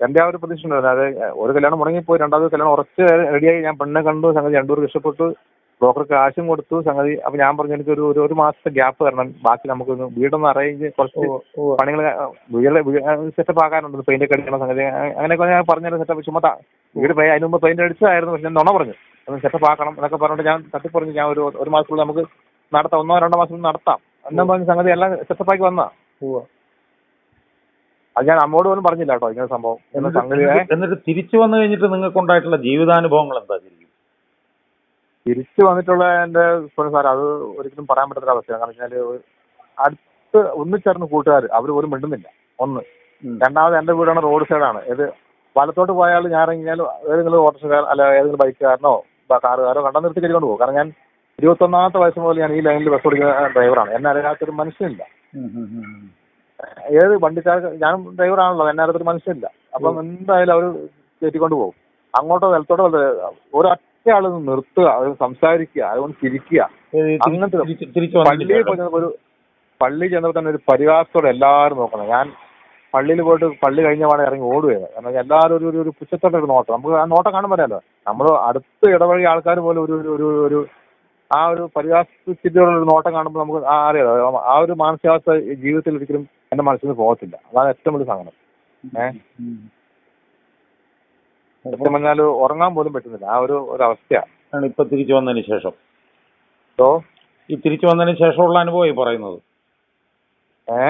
എന്റെ ആ ഒരു പ്രതീക്ഷ ഉണ്ടായിരുന്നു അത് ഒരു കല്യാണം മുടങ്ങിപ്പോയി രണ്ടാമത് കല്യാണം ഉറച്ച് റെഡിയായി ഞാൻ പെണ്ണെ കണ്ടു സംഗതി രണ്ടുപേർക്ക് ഇഷ്ടപ്പെട്ടു. ബ്രോക്കർക്ക് കാശും കൊടുത്തു സംഗതി അപ്പൊ ഞാൻ പറഞ്ഞു എനിക്ക് ഒരു ഒരു- മാസത്തെ ഗ്യാപ്പ് തരണം. ബാക്കി നമുക്ക് വീടൊന്ന് അറേഞ്ച് കുറച്ച് പണികൾ വീട് സെറ്റപ്പ് ആക്കാനുണ്ട്. പെയിന്റ് ഒക്കെ അടിക്കണം സംഗതി. അങ്ങനെയൊക്കെ ഞാൻ പറഞ്ഞ സെറ്റപ്പ് ചുമത്താ വീട് അതിന് മുമ്പ് പെയിന്റ് അടിച്ചതായിരുന്നു പക്ഷെ നുണ പറഞ്ഞു. അത് സെറ്റപ്പ് ആക്കണം എന്നൊക്കെ പറഞ്ഞിട്ട് ഞാൻ തട്ടി പറഞ്ഞു ഞാൻ ഒരു ഒരു മാസത്തിനുള്ളിൽ നമുക്ക് നടത്താം. ഒന്നോ രണ്ടോ മാസം നടത്താം. എന്നും പറഞ്ഞ സംഗതി എല്ലാം സെറ്റപ്പ് ആക്കി വന്നാ അത് ഞാൻ അമ്മോട് പോലും പറഞ്ഞില്ല കേട്ടോ ഇങ്ങനെ സംഭവം. എന്നിട്ട് തിരിച്ചു വന്നു കഴിഞ്ഞിട്ട് നിങ്ങൾക്ക് ഉണ്ടായിട്ടുള്ള ജീവിതാനുഭവങ്ങൾ എന്താ ശരിക്കും? തിരിച്ചു വന്നിട്ടുള്ള എന്റെ സാർ അത് ഒരിക്കലും പറയാൻ പറ്റാത്ത അവസ്ഥയാണ്. കാരണം വെച്ചാൽ അടുത്ത് ഒന്നിച്ചേർന്ന് കൂട്ടുകാർ അവർ പോലും മിണ്ടുന്നില്ല. ഒന്ന്. രണ്ടാമത് എന്റെ വീടാണ് റോഡ് സൈഡാണ് ഇത് വലത്തോട്ട് പോയാൽ ഞാൻ ഇറങ്ങിയാൽ ഏതെങ്കിലും ഓട്ടോക്കാരൻ അല്ല ഏതെങ്കിലും ബൈക്കുകാരനോ കാറുകാരോ കണ്ടാൽ നിർത്തി കയറിക്കൊണ്ട് പോകും. കാരണം ഞാൻ ഇരുപത്തൊന്നാമത്തെ വയസ്സ് മുതൽ ഞാൻ ഈ ലൈനിൽ ബസ് ഓടിക്കുന്ന ഡ്രൈവറാണ് എന്നെ അറിയാത്തൊരു മനുഷ്യനില്ല. ഏത് വണ്ടിക്കാർക്ക് ഞാനും ഡ്രൈവറാണല്ലോ എന്നെ അറിയാത്തൊരു മനുഷ്യനില്ല. അപ്പം എന്തായാലും അവർ കയറ്റിക്കൊണ്ട് പോകും. അങ്ങോട്ടോ വലത്തോട്ടോ ഒരു ഒരൊറ്റ ആൾ നിർത്തുക അതൊന്ന് സംസാരിക്കുക അതുകൊണ്ട് ചിരിക്കുക. അങ്ങനത്തെ പള്ളിയിൽ ശേഷം? ഒരു പള്ളി ചെന്നപ്പോൾ തന്നെ ഒരു പരിഹാസത്തോടെ എല്ലാവരും നോക്കണം. ഞാൻ പള്ളിയിൽ പോയിട്ട് പള്ളി കഴിഞ്ഞ പാടെ ഇറങ്ങി ഓടുകയാണ്. കാരണം എല്ലാവരും ഒരു ഒരു പുച്ഛത്തോടെ ഒരു നോട്ടം. നമുക്ക് ആ നോട്ടം കാണാൻ പറ്റാമല്ലോ നമ്മൾ അടുത്ത് ഇടവഴി ആൾക്കാർ പോലെ ഒരു ഒരു ഒരു ആ ഒരു പരിഹാസത്തിലുള്ള ഒരു നോട്ടം കാണുമ്പോൾ നമുക്ക് ആ അറിയാലോ. ആ ഒരു മാനസികാവസ്ഥ ജീവിതത്തിൽ ഒരിക്കലും എന്റെ മനസ്സിൽ നിന്ന് പോകത്തില്ല. അതാണ് ഏറ്റവും വലിയ സാധനം ഏഹ്. സത്യം പറഞ്ഞാൽ ഉറങ്ങാൻ പോലും പറ്റുന്നില്ല. ആ ഒരു ഒരു അവസ്ഥയാണ് ഇപ്പൊ തിരിച്ചു വന്നതിന് ശേഷം. ഓ ഈ തിരിച്ചു വന്നതിന് ശേഷമുള്ള അനുഭവം ഈ പറയുന്നത്. ഏ?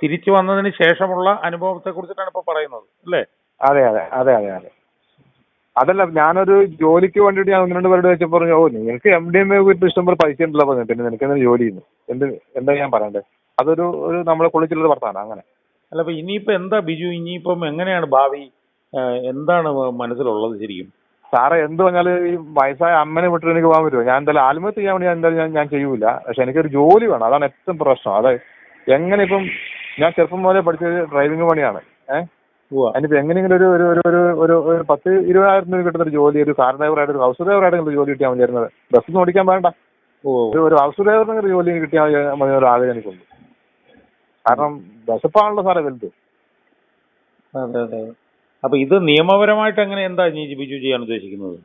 തിരിച്ചു വന്നതിന് ശേഷമുള്ള അനുഭവത്തെ കുറിച്ചിട്ടാണ് ഇപ്പൊ പറയുന്നത് അല്ലേ? അതെ അതെ അതെ അതെ അതെ. അതല്ല ഞാനൊരു ജോലിക്ക് വേണ്ടിട്ട് ഞാൻ ഒന്ന് രണ്ട് പേരോട് വെച്ചപ്പോൾ പറഞ്ഞു ഓ നിങ്ങൾക്ക് എം ഡി എം എ കുറിച്ച് ഇഷ്ടംപോലെ പൈസ ഉണ്ടല്ലോ പറഞ്ഞു പിന്നെ നിനക്ക് എന്തെങ്കിലും ജോലി ചെയ്യുന്നു എന്ത് എന്താ ഞാൻ പറയണ്ടേ? അതൊരു ഒരു നമ്മളെ കുളിച്ചുള്ള വർത്താനം അങ്ങനെ. അല്ല അപ്പൊ ഇനിയിപ്പോ എന്താ ബിജു? ഇനിയിപ്പം എങ്ങനെയാണ് ഭാവി? എന്താണ് മനസ്സിലുള്ളത് ശരിക്കും? സാറെ എന്ത് പറഞ്ഞാൽ ഈ വയസ്സായ അമ്മനെ വിട്ടിട്ട് എനിക്ക് പോകാൻ പറ്റുമോ? ഞാൻ എന്തായാലും ആത്മഹത്യ ചെയ്യാൻ വേണ്ടി ഞാൻ എന്തായാലും ഞാൻ ഞാൻ ചെയ്യൂല. പക്ഷെ എനിക്കൊരു ജോലി വേണം. അതാണ് ഏറ്റവും പ്രശ്നം. അതെ എങ്ങനെ ഇപ്പം ഞാൻ ചെറുപ്പം മുതലേ പഠിച്ച ഡ്രൈവിംഗ് പണിയാണ്. ഏഹ്. അതിനിപ്പോ എങ്ങനെയെങ്കിലും ഒരു ഒരു ഒരു ഒരു ഒരു പത്ത് ഇരുപതായിരം രൂപ കിട്ടുന്ന ഒരു ജോലി ഒരു കാർ ഡ്രൈവറായിട്ട് ഒരു ഹൗസ് ഡ്രൈവറായിട്ട് ഒരു ജോലി കിട്ടിയാൽ മതിയായിരുന്നത് ബസ് ഓടിക്കാൻ വേണ്ട ഓ ഒരു ഒരു ഹൗസ് ഡ്രൈവറിന് ഒരു ജോലി കിട്ടിയാൽ മതി ഒരു ആഗ്രഹം എനിക്കുണ്ട്. കാരണം വിശപ്പാണല്ലോ സാറേ വലുത്. അതെ അതെ. അപ്പൊ ഇത് നിയമപരമായിട്ട് എങ്ങനെ എന്താ നീ ബിജു ചെയ്യാൻ ഉദ്ദേശിക്കുന്നത്?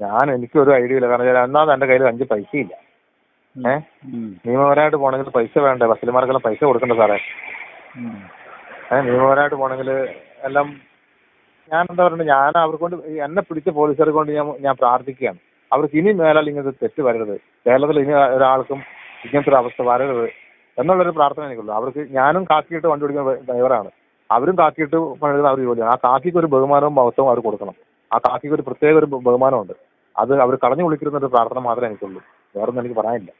ഞാൻ എനിക്കൊരു ഐഡിയ ഇല്ല. കാരണം എന്നാ ഒന്നാമത് എന്റെ കയ്യിൽ അഞ്ച് പൈസ ഇല്ല ഏഹ്. നിയമപരമായിട്ട് പോകണമെങ്കിൽ പൈസ വേണ്ടേ? ബസ്സിലമാർക്കെല്ലാം പൈസ കൊടുക്കണ്ട സാറേ. ഏഹ് നിയമപരമായിട്ട് പോകണമെങ്കിൽ എല്ലാം ഞാൻ എന്താ പറയുക ഞാൻ അവർക്ക് കൊണ്ട് എന്നെ പിടിച്ച പോലീസുകാരെ കൊണ്ട് ഞാൻ ഞാൻ പ്രാർത്ഥിക്കുകയാണ്. അവർക്ക് ഇനി മേലാൽ ഇങ്ങനത്തെ തെറ്റ് വരരുത്. കേരളത്തിൽ ഇനി ഒരാൾക്കും ഇങ്ങനത്തെ ഒരു അവസ്ഥ വരരുത്. എന്നുള്ളൊരു പ്രാർത്ഥന എനിക്കുള്ളൂ അവർക്ക് ഞാനും കാക്കിയിട്ട് വണ്ടി ഓടിക്കുന്ന ഡ്രൈവറാണ്. അവരും കാക്കിയിട്ട് പണിത് അവർ ജോലിയാണ്. ആ കാക്കിക്ക് ഒരു ബഹുമാനവും മഹത്വവും അവർ കൊടുക്കണം. ആ കാക്കിക്ക് ഒരു പ്രത്യേക ഒരു ബഹുമാനമുണ്ട്. അത് അവർ കളഞ്ഞു വിളിക്കുന്ന ഒരു പ്രാർത്ഥന മാത്രമേ എനിക്കുള്ളൂ. വേറൊന്നും എനിക്ക് പറയാനില്ല.